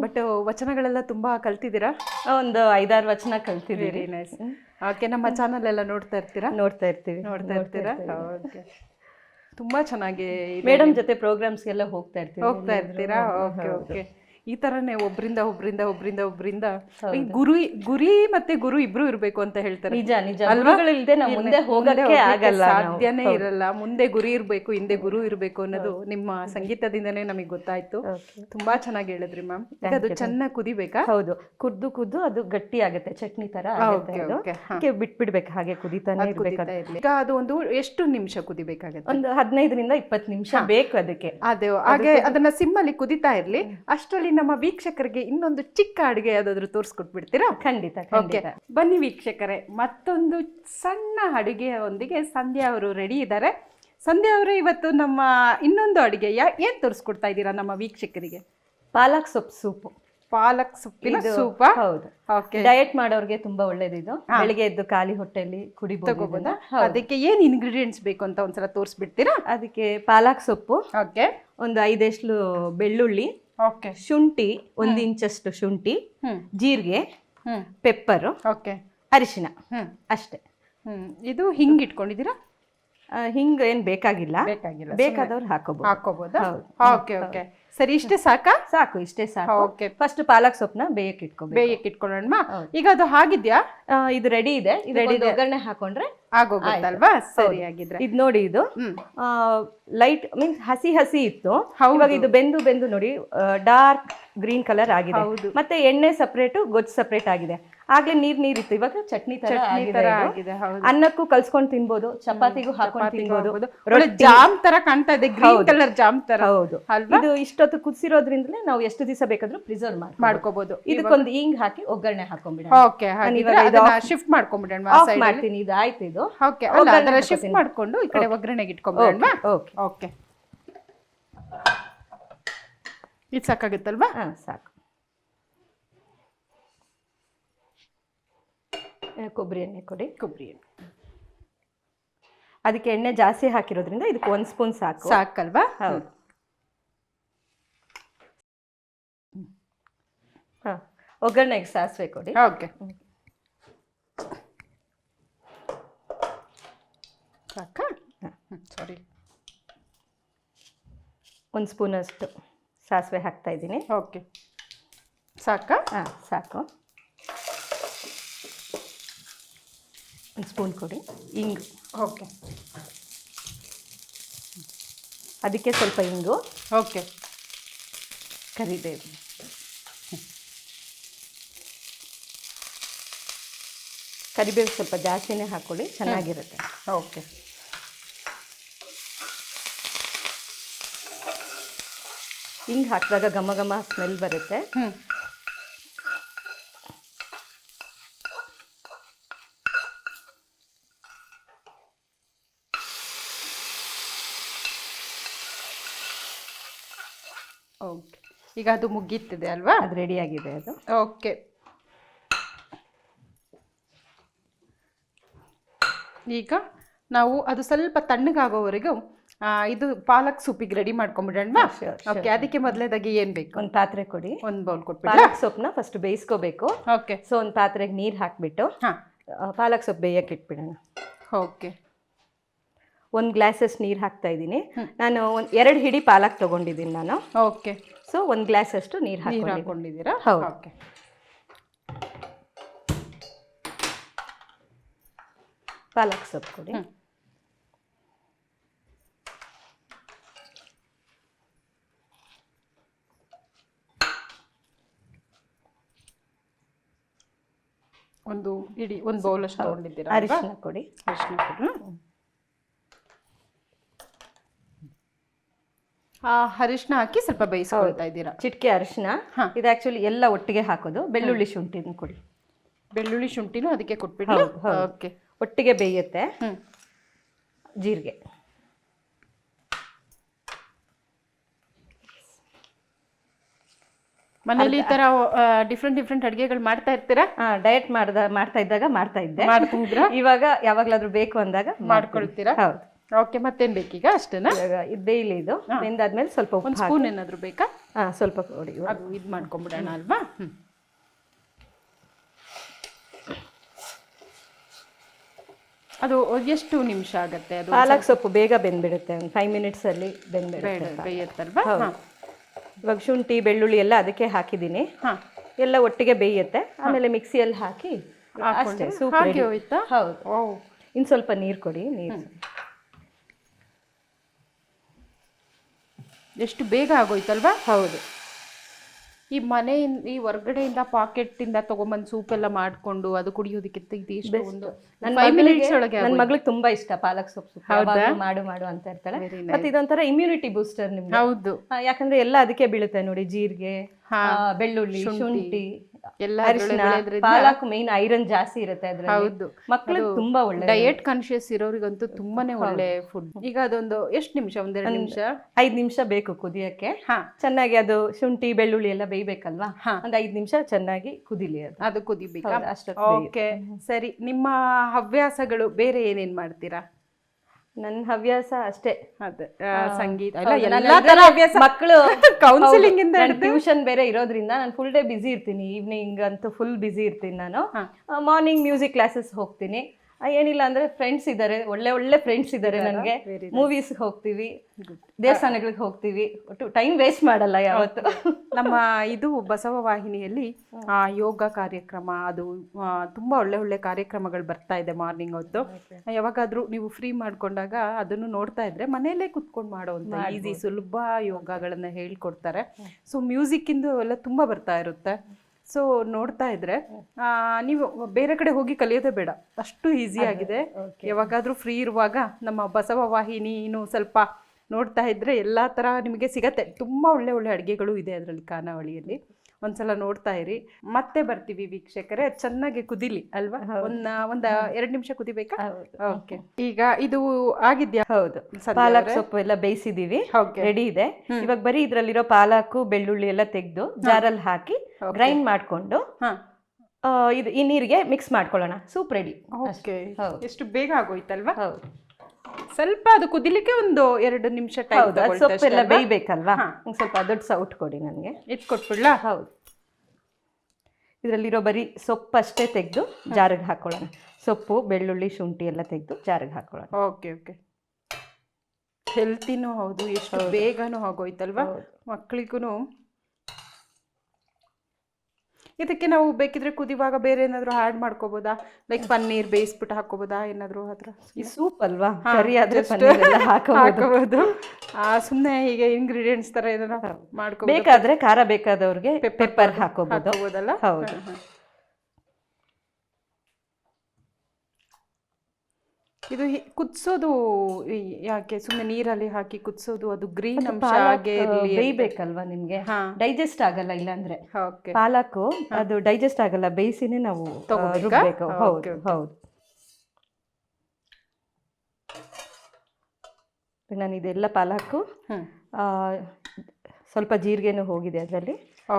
ಬಟ್ ವಚನಗಳೆಲ್ಲ ತುಂಬಾ ಕಲ್ತಿದ್ದೀರಾ? ಒಂದು ಐದಾರು ವಚನ ಕಲ್ತಿದ್ದೀರಿ ನೈಸ್ ಓಕೆ ನಮ್ಮ ಚಾನಲ್ ಎಲ್ಲ ನೋಡ್ತಾ ಇರ್ತೀರಾ? ನೋಡ್ತಾ ಇರ್ತೀವಿ. ನೋಡ್ತಾ ಇರ್ತೀರಾ? ಓಕೆ ತುಂಬಾ ಚೆನ್ನಾಗಿ. ಮೇಡಮ್ ಜೊತೆ ಪ್ರೋಗ್ರಾಮ್ಸ್ಗೆಲ್ಲ ಹೋಗ್ತಾ ಇರ್ತೀವಿ. ಹೋಗ್ತಾ ಇರ್ತೀರಾ? ಓಕೆ ಓಕೆ ಈ ತರನೇ ಒಬ್ರಿಂದ ಒಬ್ರಿಂದ ಒಬ್ರಿಂದ ಒಬ್ರಿಂದ ಈ ಗುರು ಗುರಿ ಮತ್ತೆ ಗುರು ಇಬ್ರು ಇರ್ಬೇಕು ಅಂತ ಹೇಳ್ತಾರೆ. ನಿಜ ನಿಜ. ನಾವು ಮುಂದೆ ಹೋಗಕ್ಕೆ ಆಗಲ್ಲ ಸಾಧ್ಯನೇ ಇರಲ್ಲ. ಮುಂದೆ ಗುರಿ ಇರಬೇಕು ಹಿಂದೆ ಗುರು ಇರಬೇಕು ಅನ್ನೋದು ನಿಮ್ಮ ಸಂಗೀತದಿಂದನೇ ನಮಗೆ ಗೊತ್ತಾಯ್ತು. ತುಂಬಾ ಚೆನ್ನಾಗಿ ಹೇಳಿದ್ರಿ ಮ್ಯಾಮ್. ಅದು ಚೆನ್ನಾಗಿ ಕುದಿಬೇಕಾ? ಹೌದು. ಕುದ್ದು ಕುದ್ದು ಅದು ಗಟ್ಟಿ ಆಗುತ್ತೆ. ಚಟ್ನಿ ತರ ಬಿಟ್ಬಿಡ್ಬೇಕು. ಹಾಗೆ ಕುದಿತಾನೆ ಈಗ ಅದು ಒಂದು ಎಷ್ಟು ನಿಮಿಷ ಕುದಿಬೇಕಾಗತ್ತೆ? ಒಂದು ಹದಿನೈದರಿಂದ ಇಪ್ಪತ್ತು ನಿಮಿಷ ಬೇಕು ಅದಕ್ಕೆ. ಅದೇ ಹಾಗೆ ಅದನ್ನ ಸಿಮ್ಮಲ್ಲಿ ಕುದಿತಾ ಇರ್ಲಿ. ಅಷ್ಟರಲ್ಲಿ ನಮ್ಮ ವೀಕ್ಷಕರಿಗೆ ಇನ್ನೊಂದು ಚಿಕ್ಕ ಅಡುಗೆ ಯಾವ್ದಾದ್ರು ತೋರಿಸ್ಕೊಟ್ಬಿಡ್ತೀರಾ? ಖಂಡಿತ ಓಕೆ ಖಂಡಿತ. ಬನ್ನಿ ವೀಕ್ಷಕರೇ ಮತ್ತೊಂದು ಸಣ್ಣ ಅಡುಗೆಯೊಂದಿಗೆ ಸಂಧ್ಯಾ ಅವರು ರೆಡಿ ಇದ್ದಾರೆ ಸಂಧ್ಯಾ ಅವರು ಇವತ್ತು ನಮ್ಮ ಇನ್ನೊಂದು ಅಡುಗೆ ಯಾ ಏನ್ ತೋರಿಸ್ಕೊಡ್ತಾ ಇದ್ದೀರಾ ನಮ್ಮ ವೀಕ್ಷಕರಿಗೆ? ಪಾಲಕ್ ಸೊಪ್ಪು ಸೂಪು. ಪಾಲಕ್ ಸೊಪ್ಪಿನ ಸೂಪ್ ಸೂಪ? ಹೌದು. ಓಕೆ ಡಯಟ್ ಮಾಡೋರ್ಗೆ ತುಂಬಾ ಒಳ್ಳೇದು ಇದು. ಬೆಳಿಗ್ಗೆ ಎದ್ದು ಖಾಲಿ ಹೊಟ್ಟೆಲಿ ಕುಡಿಬಹುದು ತಗೋಬೋದಾ? ಅದಕ್ಕೆ ಏನ್ ಇಂಗ್ರೀಡಿಯೆಂಟ್ಸ್ ಬೇಕು ಅಂತ ಒಂದ್ಸಲ ತೋರಿಸ್ಬಿಡ್ತೀರಾ? ಅದಕ್ಕೆ ಪಾಲಕ್ ಸೊಪ್ಪು. ಓಕೆ ಒಂದು ಐದೆಷ್ಟು ಬೆಳ್ಳುಳ್ಳಿ. ಶುಂಠಿ ಒಂದು ಇಂಚಷ್ಟು ಶುಂಠಿ ಜೀರಿಗೆ ಪೆಪ್ಪರ್ ಓಕೆ. ಅರಿಶಿನ ಅಷ್ಟೇ. ಇದು ಹಿಂಗ್ ಇಟ್ಕೊಂಡಿದ್ದೀರಾ? ಹಿಂಗ್ ಏನ್ ಬೇಕಾಗಿಲ್ಲ. ಬೇಕಾಗಿಲ್ಲ. ಬೇಕಾದವ್ರು ಹಾಕೋಬಹುದು ಹಾಕೋಬಹುದು ಓಕೆ ಓಕೆ. ಸರಿ ಇಷ್ಟೇ ಸಾಕಾ? ಸಾಕು ಇಷ್ಟೇ ಸಾಕು. ಓಕೆ ಫಸ್ಟ್ ಪಾಲಕ್ ಸೊಪ್ಪನ್ನ ಬೇಯಕ್ಕೆ ಇಟ್ಕೋಬೇಕು. ಬೇಯಕ್ಕೆ ಇಟ್ಕೊಳ್ಳೋಣ ಈಗ ಅದು ಆಗಿದ್ಯಾ ಆ, ಇದು ರೆಡಿ ಇದೆ. Ready ಒಗ್ಗರಣೆ ಹಾಕೊಂಡ್ರೆ ಆಗೋಗುತ್ತಲ್ವಾ? ಸರಿ ಆಗಿದ್ರೆ ಇದು ನೋಡಿ ಇದು. ಲೈಟ್ ಮೀನ್ಸ್ ಹಸಿ ಹಸಿ ಇತ್ತು. ಇವಾಗ ಇದು ಬೆಂದು ಬೆಂದು ನೋಡಿ ಡಾರ್ಕ್ ಗ್ರೀನ್ ಕಲರ್ ಆಗಿದೆ. ಮತ್ತೆ ಎಣ್ಣೆ ಸಪ್ರೇಟು ಗೊಜ್ಜು ಸಪ್ರೇಟ್ ಆಗಿದೆ. ಆಗ್ಲೇ ನೀರ್ ನೀರ್ ಇತ್ತು ಇವಾಗ ಚಟ್ನಿ ತರ ಚಟ್ನಿ ಆಗಿದೆ ಇದು. ಅನ್ನಕ್ಕೂ ಕಲ್ಸ್ಕೊಂಡ್ ತಿನ್ಬೋದು ಚಪಾತಿಗೂ ಹಾಕೊಂಡು ತಿನ್ಬೋದು. ಒಳ್ಳೆ ಜಾಮ್ ತರ ಕಾಣ್ತಾ ಇದೆ ಗ್ರೀನ್ ಕಲರ್ ಜಾಮ್ ತರ. ಹೌದು. ಅಲ್ವಾ? ಇದು ಇಷ್ಟೊತ್ತು ಕುದಿಸಿರೋದ್ರಿಂದಲೇ ನಾವು ಎಷ್ಟು ದಿವಸ ಬೇಕಾದ್ರೂ ಪ್ರಿಸರ್ವ್ ಮಾಡಿ ಮಾಡ್ಕೋಬಹುದು ಇದಕ್ಕೊಂದು ಹಿಂಗ್ ಹಾಕಿ ಒಗ್ಗರಣೆ ಹಾಕೊಂಡ್ಬಿಡೋಣ. ಓಕೆ ಹಾಗಿದ್ರೆ ಇವಾಗ ಇದು ಅದನ್ನ ಶಿಫ್ಟ್ ಮಾಡ್ಕೊಂಡ್ಬಿಡೋಣ ಆಫ್ ಮಾಡ್ತೀನಿ ಇದು ಆಯ್ತು ಇದು. ಓಕೆ ಅಲ್ಲ ಒಗ್ಗರಣೆ ಅದರ ಶಿಫ್ಟ್ ಹಾಕ್ಕೊತೀನಿ. ಮಾಡ್ಕೊಂಡು ಈ ಕಡೆ ಒಗ್ಗರಣೆಗೆ ಇಟ್ಕೊಂಡ್ಬಿಡೋಣ ಓಕೆ. ಓಕೆ. ಇದು ಸಾಕಾಗುತ್ತಲ್ವಾ? ಹಾ ಸಾಕು. ಕೊಬ್ಬರಿ ಎಣ್ಣೆ ಕೊಡಿ. ಕೊಬ್ಬರಿ ಎಣ್ಣೆ. ಅದಕ್ಕೆ ಎಣ್ಣೆ ಜಾಸ್ತಿ ಹಾಕಿರೋದ್ರಿಂದ ಇದಕ್ಕೆ ಒಂದ್ ಸ್ಪೂನ್ ಸಾಕು. ಸಾಕಲ್ವಾ? ಹೌದು. ಹಾ ಒಗ್ಗರಣೆಗೆ ಸಾಸಿವೆ ಕೊಡಿ. ಓಕೆ. ಸಾಕಾ? ಸಾರಿ. ಒಂದು ಸ್ಪೂನಷ್ಟು ಸಾಸಿವೆ ಹಾಕ್ತಾ ಇದ್ದೀನಿ. ಓಕೆ. ಸಾಕಾ? ಹಾಂ ಸಾಕು. ಒಂದು ಸ್ಪೂನ್ ಕೊಡಿ. ಇಂಗು. ಓಕೆ. ಅದಕ್ಕೆ ಸ್ವಲ್ಪ ಇಂಗು. ಓಕೆ. ಕರಿಬೇವು ಕರಿಬೇವು ಸ್ವಲ್ಪ ಜಾಸ್ತಿನೇ ಹಾಕ್ಕೊಳ್ಳಿ ಚೆನ್ನಾಗಿರುತ್ತೆ. ಓಕೆ. ಹಿಂಗೆ ಹಾಕಿದಾಗ ಘಮ ಘಮ ಸ್ಮೆಲ್ ಬರುತ್ತೆ. ಓಕೆ ಈಗ ಅದು ಮುಗೀತಿದೆ ಅಲ್ವಾ? ಅದು ರೆಡಿಯಾಗಿದೆ ಅದು. ಓಕೆ ಈಗ ನಾವು ಅದು ಸ್ವಲ್ಪ ತಣ್ಣಗಾಗೋವರೆಗೂ ಇದು ಪಾಲಕ್ ಸೂಪಿಗೆ ರೆಡಿ ಮಾಡ್ಕೊಂಬಿಡೋಣ sure, ಓಕೆ ಅದಕ್ಕೆ ಮೊದಲೇದಾಗಿ ಏನು ಬೇಕು? ಒಂದು ಪಾತ್ರೆ ಕೊಡಿ. ಒಂದು ಬೌಲ್ ಕೊಟ್ಬಿಡಿ. ಪಾಲಕ್ ಸೊಪ್ಪನ್ನ ಫಸ್ಟ್ ಬೇಯಿಸ್ಕೋಬೇಕು. ಓಕೆ ಸೊ ಒಂದು ಪಾತ್ರೆಗೆ ನೀರು ಹಾಕಿಬಿಟ್ಟು ಹಾಂ. ಪಾಲಕ್ ಸೊಪ್ಪು ಬೇಯಕ್ಕೆ ಇಟ್ಬಿಡೋಣ. ಓಕೆ ಒಂದು ಗ್ಲಾಸಸ್ ನೀರು ಹಾಕ್ತಾ ಇದ್ದೀನಿ. ನಾನು ಒಂದು ಎರಡು ಹಿಡಿ ಪಾಲಕ್ ತೊಗೊಂಡಿದ್ದೀನಿ ನಾನು. ಓಕೆ. ಸೊ ಒಂದು ಗ್ಲಾಸಷ್ಟು ನೀರು ನೀರು ಹಾಕೊಂಡಿದ್ದೀರಾ? ಹೌದು. ಓಕೆ. ಪಾಲಕ್ ಸೊಪ್ಪು ಕೊಡಿ. ಒಂದು ಇಡೀ ಒಂದು ಬೌಲ್ ಅಷ್ಟು ತಗೊಂಡಿದ್ದೀರಾ? ಅರಿಶಿನ ಕೊಡಿ. ಅರಿಶಿನ ಕೊಡು. ಅರಿಶಿನ ಹಾಕಿ ಸ್ವಲ್ಪ ಬೇಯಿಸ್ಕೊಳ್ತಾ ಇದ್ದೀರಾ? ಚಿಟಿಕೆ ಅರಿಶಿನ ಇದು ಆಕ್ಚುಲಿ ಎಲ್ಲ ಒಟ್ಟಿಗೆ ಹಾಕೋದು. ಬೆಳ್ಳುಳ್ಳಿ ಶುಂಠಿನ ಕೊಡಿ. ಬೆಳ್ಳುಳ್ಳಿ ಶುಂಠಿನೂ ಅದಕ್ಕೆ ಹೌದು. ಓಕೆ. ಒಟ್ಟಿಗೆ ಬೇಯುತ್ತೆ. ಜೀರಿಗೆ. ಮನೇಲಿ ಈ ತರ ಡಿಫ್ರೆಂಟ್ ಡಿಫ್ರೆಂಟ್ ಅಡಿಗೆಗಳು ಮಾಡ್ತಾ ಇರ್ತೀರಾ? ಡಯಟ್ ಮಾಡ್ದ ಮಾಡ್ತಾ ಇದ್ದಾಗ ಮಾಡ್ತಾ ಇದ್ದೆ. ಇವಾಗ ಯಾವಾಗ್ಲಾದ್ರೂ ಬೇಕು ಅಂದಾಗ. ಮಾಡ್ಕೊಳ್ತೀರಾ? ಹೌದು. ಓಕೆ ಮತ್ತೇನ್ ಬೇಕೀಗ? ಅಷ್ಟೇನಾ? ಇದ್ದೇ ಇದು ಬೆಂದಾದ್ಮೇಲೆ ಸ್ವಲ್ಪ ಒಂದು ಸ್ಪೂನ್ ಏನಾದರೂ ಬೇಕಾ? ಹಾಂ ಸ್ವಲ್ಪ ಕೊಡಿ. ಅದು ಇದು ಮಾಡ್ಕೊಂಬಿಡೋಣ ಅಲ್ವಾ? ಅದು ಎಷ್ಟು ನಿಮಿಷ ಆಗುತ್ತೆ ಅದು? ಪಾಲಕ್ ಸೊಪ್ಪು ಬೇಗ ಬೆಂದ್ಬಿಡುತ್ತೆ. ಒಂದು ಫೈವ್ ಮಿನಿಟ್ಸಲ್ಲಿ ಅಲ್ಲಿ ಬೆಂದ್ಬಿಡುತ್ತೆ ಬೇಯುತ್ತಲ್ವಾ? ಇವಾಗ ಶುಂಠಿ ಬೆಳ್ಳುಳ್ಳಿ ಎಲ್ಲ ಅದಕ್ಕೆ ಹಾಕಿದ್ದೀನಿ. ಹಾ. ಎಲ್ಲ ಒಟ್ಟಿಗೆ ಬೇಯುತ್ತೆ. ಆಮೇಲೆ ಮಿಕ್ಸಿಯಲ್ಲಿ ಹಾಕಿ ಅಷ್ಟೇ ಸೂಪ್ ಹೋಯ್ತಾ? ಹೌದು. ಇನ್ನು ಸ್ವಲ್ಪ ನೀರು ಕೊಡಿ ನೀರು ಎಷ್ಟು ಬೇಗ ಆಗೋಯ್ತಲ್ವಾ? ಹೌದು. ಈ ಮನೆಯಿಂದ ಈ ಹೊರ್ಗಡೆಯಿಂದ ಪಾಕೆಟ್ ಇಂದ ತಗೊಂಬಂದ್ ಸೂಪ್ ಎಲ್ಲ ಮಾಡ್ಕೊಂಡು ಅದು ಕುಡಿಯೋದಕ್ಕೆ ಇದು ಒಂದು ನನ್ನ ಫೈವ್ ಮಗಳಿಗೆ ಮಿನಿಟ್ಸ್ ಒಳಗೆ ನನ್ನ ಮಗಳಿಗೆ ತುಂಬಾ ಇಷ್ಟ ಪಾಲಕ್ ಸೊಪ್ಪು ಮಾಡು ಮಾಡು ಅಂತ ಇರ್ತಾಳೆ. ಮತ್ತೆ ಇದೊಂಥರ ಇಮ್ಯುನಿಟಿ ಬೂಸ್ಟರ್ ನಿಮ್ಗೆ. ಹೌದು. ಯಾಕಂದ್ರೆ ಎಲ್ಲ ಅದಕ್ಕೆ ಬೀಳುತ್ತೆ ನೋಡಿ ಜೀರಿಗೆ. ಬೆಳ್ಳುಳ್ಳಿ ಶುಂಠಿ ಪಾಲಕ್ ಮೇನ್ ಐರನ್ ಜಾಸ್ತಿ ಇರುತ್ತೆ ಅದ್ರಲ್ಲಿ. ಹೌದು. ಮಕ್ಳಿಗೆ ತುಂಬಾ ಒಳ್ಳೆ ಡಯಟ್ ಕಾನ್ಶಿಯಸ್ ಇರೋರಿಗಂತೂ ತುಂಬಾನೇ ಒಳ್ಳೆ ಫುಡ್ ಈಗ ಅದೊಂದು ಎಷ್ಟು ನಿಮಿಷ? ಒಂದೆರಡು ನಿಮಿಷ? ಐದ್ ನಿಮಿಷ ಬೇಕು ಕುದಿಯಕ್ಕೆ. ಹಾ. ಚೆನ್ನಾಗಿ ಅದು ಶುಂಠಿ ಬೆಳ್ಳುಳ್ಳಿ ಎಲ್ಲ ಬೇಯ್ಬೇಕಲ್ವಾ. ಒಂದ್ ಐದ್ ನಿಮಿಷ ಚೆನ್ನಾಗಿ ಕುದಿಲಿ ಅದು. ಅದು ಕುದಿಬೇಕು? ಹೌದು, ಓಕೆ ಸರಿ ನಿಮ್ಮ ಹವ್ಯಾಸಗಳು ಬೇರೆ ಏನೇನ್ ಮಾಡ್ತೀರಾ? ನನ್ನ ಹವ್ಯಾಸ ಅಷ್ಟೇ. ಅದೇ. ಸಂಗೀತ ಎಲ್ಲ ತರ ಹವ್ಯಾಸ ಮಕ್ಕಳು ಕೌನ್ಸಿಲಿಂಗ್ ಇಂದ ಟ್ಯೂಷನ್ ಬೇರೆ ಇರೋದ್ರಿಂದ ನಾನು ಫುಲ್ ಡೇ ಬಿಸಿ ಇರ್ತೀನಿ. ಈವ್ನಿಂಗ್ ಅಂತೂ ಫುಲ್ ಬಿಸಿ ಇರ್ತೀನಿ ನಾನು. ಮಾರ್ನಿಂಗ್ ಮ್ಯೂಸಿಕ್ ಕ್ಲಾಸಸ್ ಹೋಗ್ತೀನಿ. ಏನಿಲ್ಲ ಅಂದ್ರೆ ಫ್ರೆಂಡ್ಸ್ ಇದ್ದಾರೆ ಒಳ್ಳೆ ಒಳ್ಳೆ ಫ್ರೆಂಡ್ಸ್ ಇದ್ದಾರೆ ನನಗೆ. ಮೂವೀಸ್ ಹೋಗ್ತೀವಿ. ದೇವಸ್ಥಾನಗಳಿಗೆ ಹೋಗ್ತೀವಿ. ಒಟ್ಟು ಟೈಮ್ ವೇಸ್ಟ್ ಮಾಡಲ್ಲ ಯಾವತ್ತು. ನಮ್ಮ ಇದು ಬಸವ ವಾಹಿನಿಯಲ್ಲಿ ಆ ಯೋಗ ಕಾರ್ಯಕ್ರಮ ಅದು ತುಂಬಾ ಒಳ್ಳೆ ಒಳ್ಳೆ ಕಾರ್ಯಕ್ರಮಗಳು ಬರ್ತಾ ಇದೆ ಮಾರ್ನಿಂಗ್ ಹೊತ್ತು. ಯಾವಾಗಾದ್ರೂ ನೀವು ಫ್ರೀ ಮಾಡ್ಕೊಂಡಾಗ ಅದನ್ನು ನೋಡ್ತಾ ಇದ್ರೆ ಮನೆಯಲ್ಲೇ ಕುತ್ಕೊಂಡು ಮಾಡೋವಂಥ ಈಸಿ ಸುಲಭ ಯೋಗಗಳನ್ನ ಹೇಳ್ಕೊಡ್ತಾರೆ. ಸೊ ಮ್ಯೂಸಿಕ್ಕಿಂದು ಎಲ್ಲ ತುಂಬಾ ಬರ್ತಾ ಇರುತ್ತೆ. ಸೊ ನೋಡ್ತಾ ಇದ್ರೆ ನೀವು ಬೇರೆ ಕಡೆ ಹೋಗಿ ಕಲಿಯೋದೇ ಬೇಡ. ಅಷ್ಟು ಈಸಿ ಆಗಿದೆ. ಯಾವಾಗಾದ್ರೂ ಫ್ರೀ ಇರುವಾಗ ನಮ್ಮ ಬಸವ ವಾಹಿನಿ ಇನ್ನು ಸ್ವಲ್ಪ ನೋಡ್ತಾ ಇದ್ರೆ ಎಲ್ಲಾ ತರ ನಿಮಗೆ ಸಿಗತ್ತೆ. ತುಂಬಾ ಒಳ್ಳೆ ಒಳ್ಳೆ ಅಡುಗೆಗಳು ಇದೆ ಅದರಲ್ಲಿ ಖಾನಾವಳಿಯಲ್ಲಿ. ಒಂದ್ಸಲ ನೋಡ್ತಾ ಇರಿ. ಮತ್ತೆ ಬರ್ತೀವಿ ವೀಕ್ಷಕರೇ. ಚೆನ್ನಾಗಿ ಕುದಿಲಿ ಅಲ್ವಾ? ಒಂದ್ ಒಂದ್ ಎರಡ್ ನಿಮಿಷ ಕುದಿಬೇಕಾ? ಓಕೆ ಈಗ ಇದು ಆಗಿದ್ಯಾ? ಹೌದು. ಪಾಲಕ್ ಸೊಪ್ಪು ಎಲ್ಲ ಬೇಯಿಸಿದೀವಿ. ರೆಡಿ ಇದೆ. ಇವಾಗ ಬರೀ ಇದ್ರಲ್ಲಿರೋ ಪಾಲಕು ಬೆಳ್ಳುಳ್ಳಿ ಎಲ್ಲ ತೆಗೆದು ಜಾರಲ್ಲಿ ಹಾಕಿ ಗ್ರೈಂಡ್ ಮಾಡ್ಕೊಂಡು ಹಾ. ಇದು ಈ ನೀರಿಗೆ ಮಿಕ್ಸ್ ಮಾಡ್ಕೊಳ್ಳೋಣ. Soup ready. ಓಕೆ ಎಷ್ಟು ಬೇಗ ಆಗೋಯ್ತಲ್ವಾ? ಹೌದು. ಸ್ವಲ್ಪ ಅದು ಕುದಿಲಿಕ್ಕೆ ಒಂದು ಎರಡು ನಿಮಿಷ ಟೈಮ್ ಹೌದು ಅದು ಸೊಪ್ಪೆಲ್ಲ ಬೇಯ್ಬೇಕಲ್ವಾ? ಒಂದು ಸ್ವಲ್ಪ ದೊಡ್ಡ ಸೌಟ್ ಕೊಡಿ ನನಗೆ. ಇದು ಕೊಟ್ಬಿಡ್ಲಾ ಹೌದು. ಇದರಲ್ಲಿರೋ ಬರೀ ಸೊಪ್ಪು ಅಷ್ಟೇ ತೆಗೆದು ಜಾರಿಗೆ ಹಾಕೊಳ್ಳೋಣ. ಸೊಪ್ಪು ಬೆಳ್ಳುಳ್ಳಿ ಶುಂಠಿ ಎಲ್ಲ ತೆಗೆದು ಜಾರಿಗೆ ಹಾಕೊಳ್ಳೋಣ. Okay okay. ಹೆಲ್ತಿನೂ ಹೌದು ಎಷ್ಟು ಬೇಗನೂ ಆಗೋಯ್ತಲ್ವಾ? ಮಕ್ಕಳಿಗೂ ಇದಕ್ಕೆ ನಾವು ಬೇಕಿದ್ರೆ ಕುದಿವಾಗ ಬೇರೆ ಏನಾದರೂ ಆ್ಯಡ್ ಮಾಡ್ಕೋಬೋದಾ? ಲೈಕ್ ಪನ್ನೀರ್ ಬೇಯಿಸ್ಬಿಟ್ಟು ಹಾಕೋಬೋದಾ ಏನಾದರೂ ಹತ್ರ ಈ ಸೂಪ್ ಅಲ್ವಾ? ಹಾಕೋಬಹುದು ಸುಮ್ಮನೆ ಹೀಗೆ ಇಂಗ್ರೀಡಿಯೆಂಟ್ಸ್ ಥರ ಏನಾದ್ರು ಮಾಡ್ಕೋ ಬೇಕಾದ್ರೆ ಖಾರ ಬೇಕಾದವ್ರಿಗೆ ಪೆಪ್ಪರ್ ಹಾಕೋಬಹುದು ಹೌದಲ್ಲ ಹೌದು. ಹಾ, ಹಾ. ಇದು ಕುದಿಸೋದು ಯಾಕೆ ಸುಮ್ಮನೆ ನೀರಲ್ಲಿ ಹಾಕಿ ಕುದಿಸೋದು ಅದು ಗ್ರೀನ್ ಅಂಶ ಹಾಗೆ. ಬೇಯ್ಬೇಕಲ್ವಾ ನಿಮ್ಗೆ? ಡೈಜೆಸ್ಟ್ ಆಗಲ್ಲ ಇಲ್ಲಾಂದ್ರೆ. ಅಂದ್ರೆ ಪಾಲಕು ಅದು ಡೈಜೆಸ್ಟ್ ಆಗಲ್ಲ ಬೇಯಿಸಿನೇ ನಾವು ತಗೋಬೇಕಾ? ಹೌದು. ಹೌದು. ನಾನು ಇದೆಲ್ಲ ಪಾಲಕು ಆ, ಸ್ವಲ್ಪ ಜೀರಿಗೆನೂ ಹೋಗಿದೆ ಅದರಲ್ಲಿ.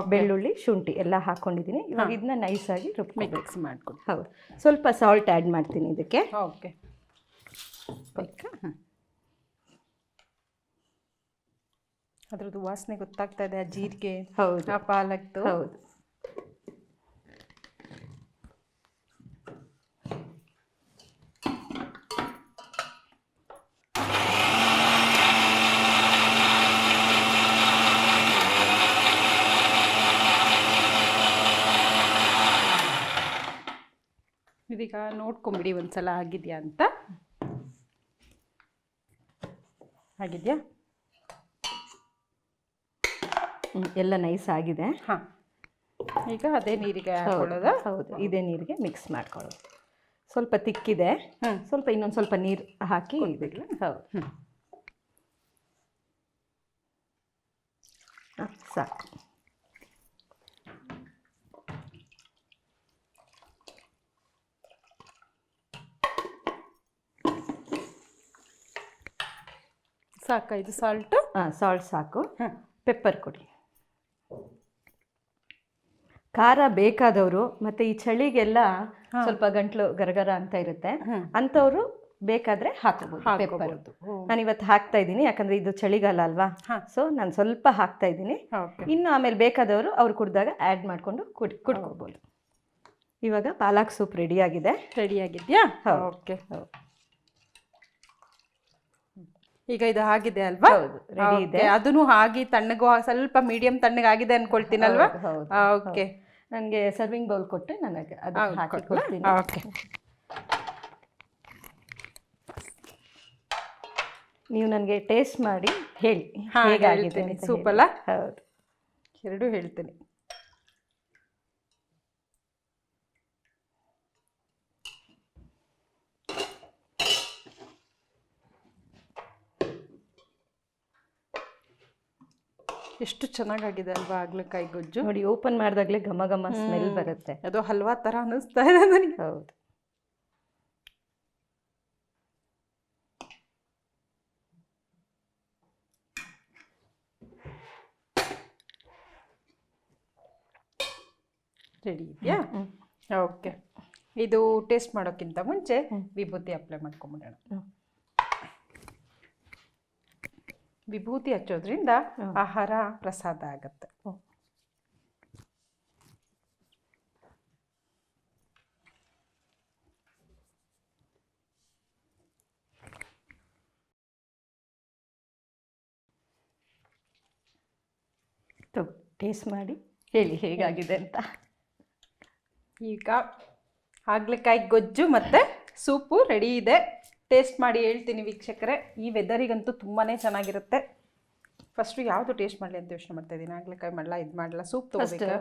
ಬೆಳ್ಳುಳ್ಳಿ ಶುಂಠಿ ಎಲ್ಲ ಹಾಕೊಂಡಿದ್ದೀನಿ. ಇವಾಗ ಇದನ್ನ ನೈಸ್ ಆಗಿ ರುಬ್ಬಿ ಮಿಕ್ಸ್ ಮಾಡ್ಕೊಂಡು. ಹೌದು. ಸ್ವಲ್ಪ ಸಾಲ್ಟ್ ಆ್ಯಡ್ ಮಾಡ್ತೀನಿ ಇದಕ್ಕೆ. ಓಕೆ. ಬೇಕಾ. ಅದ್ರದ್ದು ವಾಸನೆ ಗೊತ್ತಾಗ್ತಾ ಇದೆ ಆ ಜೀರಿಗೆ ಹೌದು. ಆ ಪಾಲಕ್ದು. ಹೌದು. ಇದೀಗ ನೋಡ್ಕೊಂಬಿಡಿ ಒಂದ್ಸಲ ಆಗಿದೆಯಾ ಅಂತ. ಆಗಿದೆಯಾ ಎಲ್ಲ ನೈಸ್ ಆಗಿದೆ. ಹಾಂ. ಈಗ ಅದೇ ನೀರಿಗೆ ಹಾಕೊಳ್ಳೋದು? ಹೌದು ಇದೇ ನೀರಿಗೆ ಮಿಕ್ಸ್ ಮಾಡ್ಕೊಳ್ಳೋದು. ಸ್ವಲ್ಪ ತಿಕ್ಕಿದೆ. ಸ್ವಲ್ಪ ಇನ್ನೊಂದು ಸ್ವಲ್ಪ ನೀರು ಹಾಕಿ ಇದಕ್ಕೆ. ಹೌದು. ಹ್ಞೂ ಸಾಕು. ಸಾಕಾ ಇದು ಸಾಲ್ಟು ಹಾಂ ಸಾಲ್ಟ್ ಸಾಕು. ಪೆಪ್ಪರ್ ಕೊಡಿ. ಖಾರ ಬೇಕಾದವರು ಮತ್ತೆ ಈ ಚಳಿಗೆಲ್ಲ ಸ್ವಲ್ಪ ಗಂಟ್ಲು ಗರಗರ ಅಂತ ಇರುತ್ತೆ. ಅಂಥವ್ರು ಬೇಕಾದ್ರೆ ಹಾಕಬಹುದು ಪೆಪ್ಪರ್ ನಾನು ಇವತ್ತು ಹಾಕ್ತಾ ಇದ್ದೀನಿ ಯಾಕಂದ್ರೆ ಇದು ಚಳಿಗಾಲ ಅಲ್ವಾ. ಸೊ ನಾನು ಸ್ವಲ್ಪ ಹಾಕ್ತಾ ಇದ್ದೀನಿ. ಇನ್ನು ಆಮೇಲೆ ಬೇಕಾದವರು ಅವ್ರು ಕುಡ್ದಾಗ ಆ್ಯಡ್ ಮಾಡಿಕೊಂಡು ಕುಡ್ ಕುಡ್ಕೋಬೋದು. ಇವಾಗ ಪಾಲಕ್ ಸೂಪ್ ರೆಡಿ ಆಗಿದೆ. ರೆಡಿ ಆಗಿದೆಯಾ? ಓಕೆ. ಈಗ ಇದು ಆಗಿದೆ ಅಲ್ವಾ? ರೆಡಿ ಇದೆ. ಅದನ್ನು ಹಾಗೆ ತಣ್ಣಗೂ ಸ್ವಲ್ಪ ಮೀಡಿಯಂ ತಣ್ಣಗಾಗಿದೆ ಅನ್ಕೊಳ್ತೀನಲ್ವಾ? ಓಕೆ ನನಗೆ ಸರ್ವಿಂಗ್ ಬೌಲ್ ಕೊಟ್ಟರೆ ನನಗೆ ಅದು ಹಾಕಿ ಕೊಡ್ತೀನಿ. ಓಕೆ ನೀವು ನನಗೆ ಟೇಸ್ಟ್ ಮಾಡಿ ಹೇಳಿ. ಹೇಗಾಗಿದೆ ಸೂಪ್ ಅಲ್ಲ? ಹೌದು. ಎರಡು ಹೇಳ್ತೀನಿ. ಎಷ್ಟು ಚೆನ್ನಾಗಾಗಿದೆ ಅಲ್ವಾ ಆಗ್ಲಕಾಯಿ ಗೊಜ್ಜು? ನೋಡಿ ಓಪನ್ ಮಾಡಿದಾಗಲೇ ಘಮ ಘಮ ಸ್ಮೆಲ್ ಬರುತ್ತೆ. ಅದು ಹಲ್ವಾ ತರ ಅನಿಸ್ತಾ ಇದೆ ನನಗೆ. ಹೌದು. ರೆಡಿ ಇದೆಯಾ? ಓಕೆ ಇದು ಟೇಸ್ಟ್ ಮಾಡೋಕ್ಕಿಂತ ಮುಂಚೆ ವಿಭೂತಿ ಅಪ್ಲೈ ಮಾಡ್ಕೊಂಬಿಡೋಣ. ವಿಭೂತಿ ಹಚ್ಚೋದ್ರಿಂದ ಆಹಾರ ಪ್ರಸಾದ ಆಗತ್ತೆ. ಟೇಸ್ಟ್ ಮಾಡಿ. ಹೇಳಿ ಹೇಗಾಗಿದೆ ಅಂತ. ಈಗ ಹಾಗಲಕಾಯಿ ಗೊಜ್ಜು ಮತ್ತು ಸೂಪು ರೆಡಿ ಇದೆ. ಟೇಸ್ಟ್ ಮಾಡಿ ಹೇಳ್ತೀನಿ ವೀಕ್ಷಕರೇ. ಈ ವೆದರಿಗಂತೂ ತುಂಬಾ ಚೆನ್ನಾಗಿರುತ್ತೆ. ಫಸ್ಟ್ ಯಾವುದು ಟೇಸ್ಟ್ ಮಾಡಲಿ ಅಂತ ಯೋಚನೆ ಮಾಡ್ತಾ ಇದ್ದೀನಿ. ಹಾಗಲಕಾಯಿ ಮಾಡಲ ಇದು ಮಾಡಲ? ಸೂಪ್ ತೊಗೋಬೇಕಾ?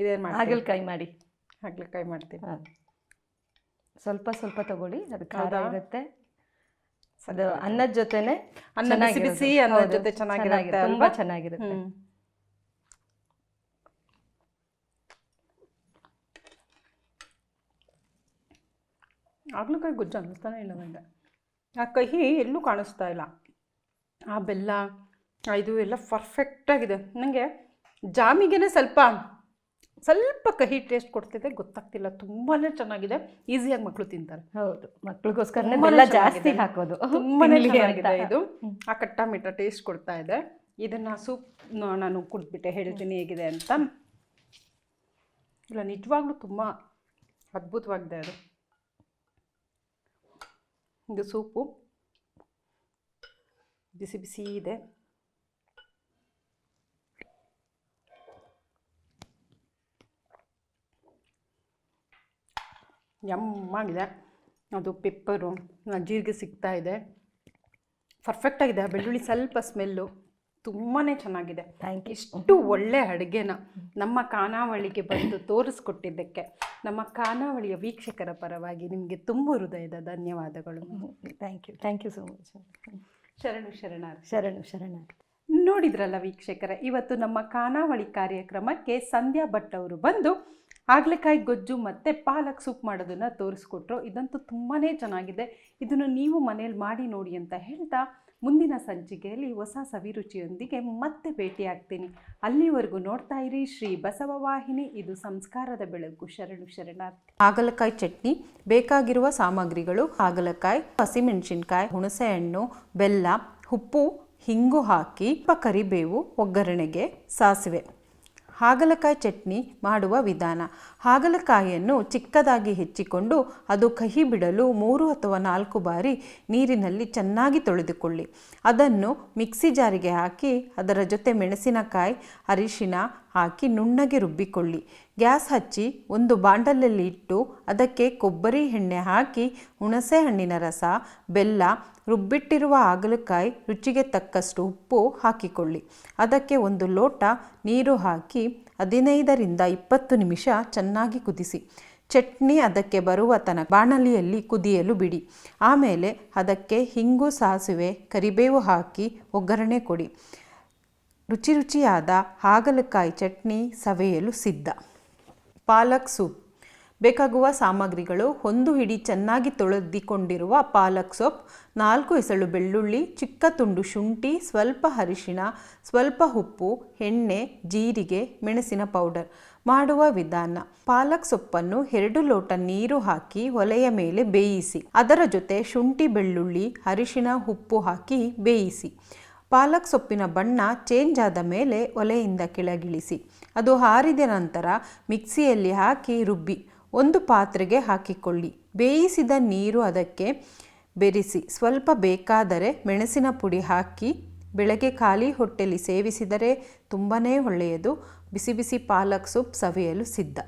ಇದೇನು ಮಾಡಿ ಹಾಗಲಕಾಯಿ ಮಾಡಿ. ಹಾಗಲಕಾಯಿ ಮಾಡ್ತೀನಿ ಸ್ವಲ್ಪ ಸ್ವಲ್ಪ ತಗೊಳ್ಳಿ ಅದು ಖಾರ? ಇರುತ್ತೆ. ಅದು ಅನ್ನದ ಜೊತೆನೆ ಅನ್ನ ಬಿಸಿ ಅನ್ನದ ಜೊತೆ ಚೆನ್ನಾಗಿರುತ್ತೆ, ತುಂಬಾ ಚೆನ್ನಾಗಿರುತ್ತೆ. ಹ್ಮ್. ಕೈ ಗೊಜ್ಜು ಅನ್ನಿಸ್ತಾನೆ ಇಲ್ಲ ನನಗೆ ಆ ಕಹಿ ಎಲ್ಲೂ ಕಾಣಿಸ್ತಾ ಇಲ್ಲ. ಆ ಬೆಲ್ಲ ಇದು ಎಲ್ಲ ಪರ್ಫೆಕ್ಟಾಗಿದೆ ನನಗೆ ಜಾಮಿಗೆನೆ ಸ್ವಲ್ಪ ಸ್ವಲ್ಪ ಕಹಿ ಟೇಸ್ಟ್ ಕೊಡ್ತಿದೆ ಗೊತ್ತಾಗ್ತಿಲ್ಲ. ತುಂಬಾ ಚೆನ್ನಾಗಿದೆ. ಈಸಿಯಾಗಿ ಮಕ್ಕಳು ತಿಂತಾರೆ. ಹೌದು. ಮಕ್ಕಳಿಗೋಸ್ಕರ ಜಾಸ್ತಿ ಹಾಕೋದು. ತುಂಬಾನೇ ಚೆನ್ನಾಗಿದೆ ಇದು. ಆ ಕಟ್ಟ ಮಿಟ್ಟ ಟೇಸ್ಟ್ ಕೊಡ್ತಾ ಇದೆ. ಇದನ್ನ ಸೂಪ್ ನಾನು ಕುಡಿದ್ಬಿಟ್ಟೆ ಹೇಳ್ತೀನಿ ಹೇಗಿದೆ ಅಂತ. ಇಲ್ಲ ನಿಜವಾಗ್ಲೂ ತುಂಬ ಅದ್ಭುತವಾಗಿದೆ ಅದು. ಇದು ಸೂಪು ಬಿಸಿ ಬಿಸಿ ಇದೆ ಯಮ್ಮಾಗಿದೆ ಅದು ಪೆಪ್ಪರು ಜೀರಿಗೆ ಸಿಗ್ತಾ ಇದೆ ಪರ್ಫೆಕ್ಟಾಗಿದೆ ಆ ಬೆಳ್ಳುಳ್ಳಿ ಸ್ವಲ್ಪ ಸ್ಮೆಲ್ಲು ತುಂಬಾ ಚೆನ್ನಾಗಿದೆ. ಥ್ಯಾಂಕ್ ಯು ಇಷ್ಟು ಒಳ್ಳೆ ಅಡುಗೆನ ನಮ್ಮ ಖಾನಾವಳಿಗೆ ಬಂದು ತೋರಿಸ್ಕೊಟ್ಟಿದ್ದಕ್ಕೆ. ನಮ್ಮ ಖಾನಾವಳಿಯ ವೀಕ್ಷಕರ ಪರವಾಗಿ ನಿಮಗೆ ತುಂಬ ಹೃದಯದ ಧನ್ಯವಾದಗಳು. Thank you thank you so much ಶರಣು ಶರಣಾರ್ಥಿ. ಶರಣು ಶರಣಾರ್ ನೋಡಿದ್ರಲ್ಲ ವೀಕ್ಷಕರ ಇವತ್ತು ನಮ್ಮ ಖಾನಾವಳಿ ಕಾರ್ಯಕ್ರಮಕ್ಕೆ ಸಂಧ್ಯಾ ಭಟ್ ಅವರು ಬಂದು ಹಾಗಲಕಾಯಿ ಗೊಜ್ಜು ಮತ್ತು ಪಾಲಕ್ ಸೂಪ್ ಮಾಡೋದನ್ನು ತೋರಿಸ್ಕೊಟ್ರು. ಇದಂತೂ ತುಂಬಾ ಚೆನ್ನಾಗಿದೆ. ಇದನ್ನು ನೀವು ಮನೇಲಿ ಮಾಡಿ ನೋಡಿ ಅಂತ ಹೇಳ್ತಾ ಮುಂದಿನ ಸಂಚಿಕೆಯಲ್ಲಿ ಹೊಸ ಸವಿರುಚಿಯೊಂದಿಗೆ ಮತ್ತೆ ಭೇಟಿಯಾಗ್ತೀನಿ. ಅಲ್ಲಿವರೆಗೂ ನೋಡ್ತಾ ಇರಿ ಶ್ರೀ ಬಸವ ವಾಹಿನಿ. ಇದು ಸಂಸ್ಕಾರದ ಬೆಳಕು. ಶರಣು ಶರಣಾರ್ಥಿ. ಹಾಗಲಕಾಯಿ ಚಟ್ನಿ, ಬೇಕಾಗಿರುವ ಸಾಮಗ್ರಿಗಳು, ಹಾಗಲಕಾಯಿ, ಹಸಿಮೆಣಸಿನ್ಕಾಯಿ, ಹುಣಸೆಹಣ್ಣು, ಬೆಲ್ಲ, ಉಪ್ಪು, ಹಿಂಗು ಹಾಕಿ ಕರಿಬೇವು, ಒಗ್ಗರಣೆಗೆ ಸಾಸಿವೆ. ಹಾಗಲಕಾಯಿ ಚಟ್ನಿ ಮಾಡುವ ವಿಧಾನ. ಹಾಗಲಕಾಯಿಯನ್ನು ಚಿಕ್ಕದಾಗಿ ಹೆಚ್ಚಿಕೊಂಡು ಅದು ಕಹಿ ಬಿಡಲು ಮೂರು ಅಥವಾ ನಾಲ್ಕು ಬಾರಿ ನೀರಿನಲ್ಲಿ ಚೆನ್ನಾಗಿ ತೊಳೆದುಕೊಳ್ಳಿ. ಅದನ್ನು ಮಿಕ್ಸಿ ಜಾರಿಗೆ ಹಾಕಿ ಅದರ ಜೊತೆ ಮೆಣಸಿನಕಾಯಿ, ಅರಿಶಿನ ಹಾಕಿ ನುಣ್ಣಗೆ ರುಬ್ಬಿಕೊಳ್ಳಿ. ಗ್ಯಾಸ್ ಹಚ್ಚಿ ಒಂದು ಬಾಂಡಲಲ್ಲಿ ಇಟ್ಟು ಅದಕ್ಕೆ ಕೊಬ್ಬರಿ ಎಣ್ಣೆ ಹಾಕಿ, ಹುಣಸೆ ಹಣ್ಣಿನ ರಸ, ಬೆಲ್ಲ ರುಬ್ಬಿಟ್ಟಿರುವ ಹಾಗಲಕಾಯಿ ರುಚಿಗೆ ತಕ್ಕಷ್ಟು ಉಪ್ಪು ಹಾಕಿಕೊಳ್ಳಿ. ಅದಕ್ಕೆ ಒಂದು ಲೋಟ ನೀರು ಹಾಕಿ ಹದಿನೈದರಿಂದ ಇಪ್ಪತ್ತು ನಿಮಿಷ ಚೆನ್ನಾಗಿ ಕುದಿಸಿ. ಚಟ್ನಿ ಅದಕ್ಕೆ ಬರುವ ತನಕ ಬಾಣಲಿಯಲ್ಲಿ ಕುದಿಯಲು ಬಿಡಿ. ಆಮೇಲೆ ಅದಕ್ಕೆ ಹಿಂಗು ಸಾಸಿವೆ, ಕರಿಬೇವು ಹಾಕಿ ಒಗ್ಗರಣೆ ಕೊಡಿ. ರುಚಿ ರುಚಿಯಾದ ಹಾಗಲಕಾಯಿ ಚಟ್ನಿ ಸವೆಯಲು ಸಿದ್ಧ. ಪಾಲಕ್ ಸೂಪ್. ಬೇಕಾಗುವ ಸಾಮಗ್ರಿಗಳು ಒಂದು ಹಿಡಿ ಚೆನ್ನಾಗಿ ತೊಳೆದಿಕೊಂಡಿರುವ ಪಾಲಕ್ ಸೊಪ್, ನಾಲ್ಕು ಎಸಳು ಬೆಳ್ಳುಳ್ಳಿ, ಚಿಕ್ಕ ತುಂಡು ಶುಂಠಿ, ಸ್ವಲ್ಪ ಅರಿಶಿಣ, ಸ್ವಲ್ಪ ಉಪ್ಪು, ಎಣ್ಣೆ, ಜೀರಿಗೆ, ಮೆಣಸಿನ ಪೌಡರ್ ಮಾಡುವ ವಿಧಾನ. ಪಾಲಕ್ ಸೊಪ್ಪನ್ನು ಎರಡು ಲೋಟ ನೀರು ಹಾಕಿ ಒಲೆಯ ಮೇಲೆ ಬೇಯಿಸಿ, ಅದರ ಜೊತೆ ಶುಂಠಿ ಬೆಳ್ಳುಳ್ಳಿ, ಅರಿಶಿಣ, ಉಪ್ಪು ಹಾಕಿ ಬೇಯಿಸಿ. ಪಾಲಕ್ ಸೊಪ್ಪಿನ ಬಣ್ಣ ಚೇಂಜ್ ಆದ ಮೇಲೆ ಒಲೆಯಿಂದ ಕೆಳಗಿಳಿಸಿ, ಅದು ಹಾರಿದ ನಂತರ ಮಿಕ್ಸಿಯಲ್ಲಿ ಹಾಕಿ ರುಬ್ಬಿ. ಒಂದು ಪಾತ್ರೆಗೆ ಹಾಕಿಕೊಳ್ಳಿ. ಬೇಯಿಸಿದ ನೀರು ಅದಕ್ಕೆ ಬೆರೆಸಿ. ಸ್ವಲ್ಪ ಬೇಕಾದರೆ ಮೆಣಸಿನ ಪುಡಿ ಹಾಕಿ ಬೆಳಗ್ಗೆ ಖಾಲಿ ಹೊಟ್ಟೆಲಿ ಸೇವಿಸಿದರೆ ತುಂಬಾ ಒಳ್ಳೆಯದು. ಬಿಸಿ ಬಿಸಿ ಪಾಲಕ್ ಸೂಪ್ ಸವಿಯಲು ಸಿದ್ಧ.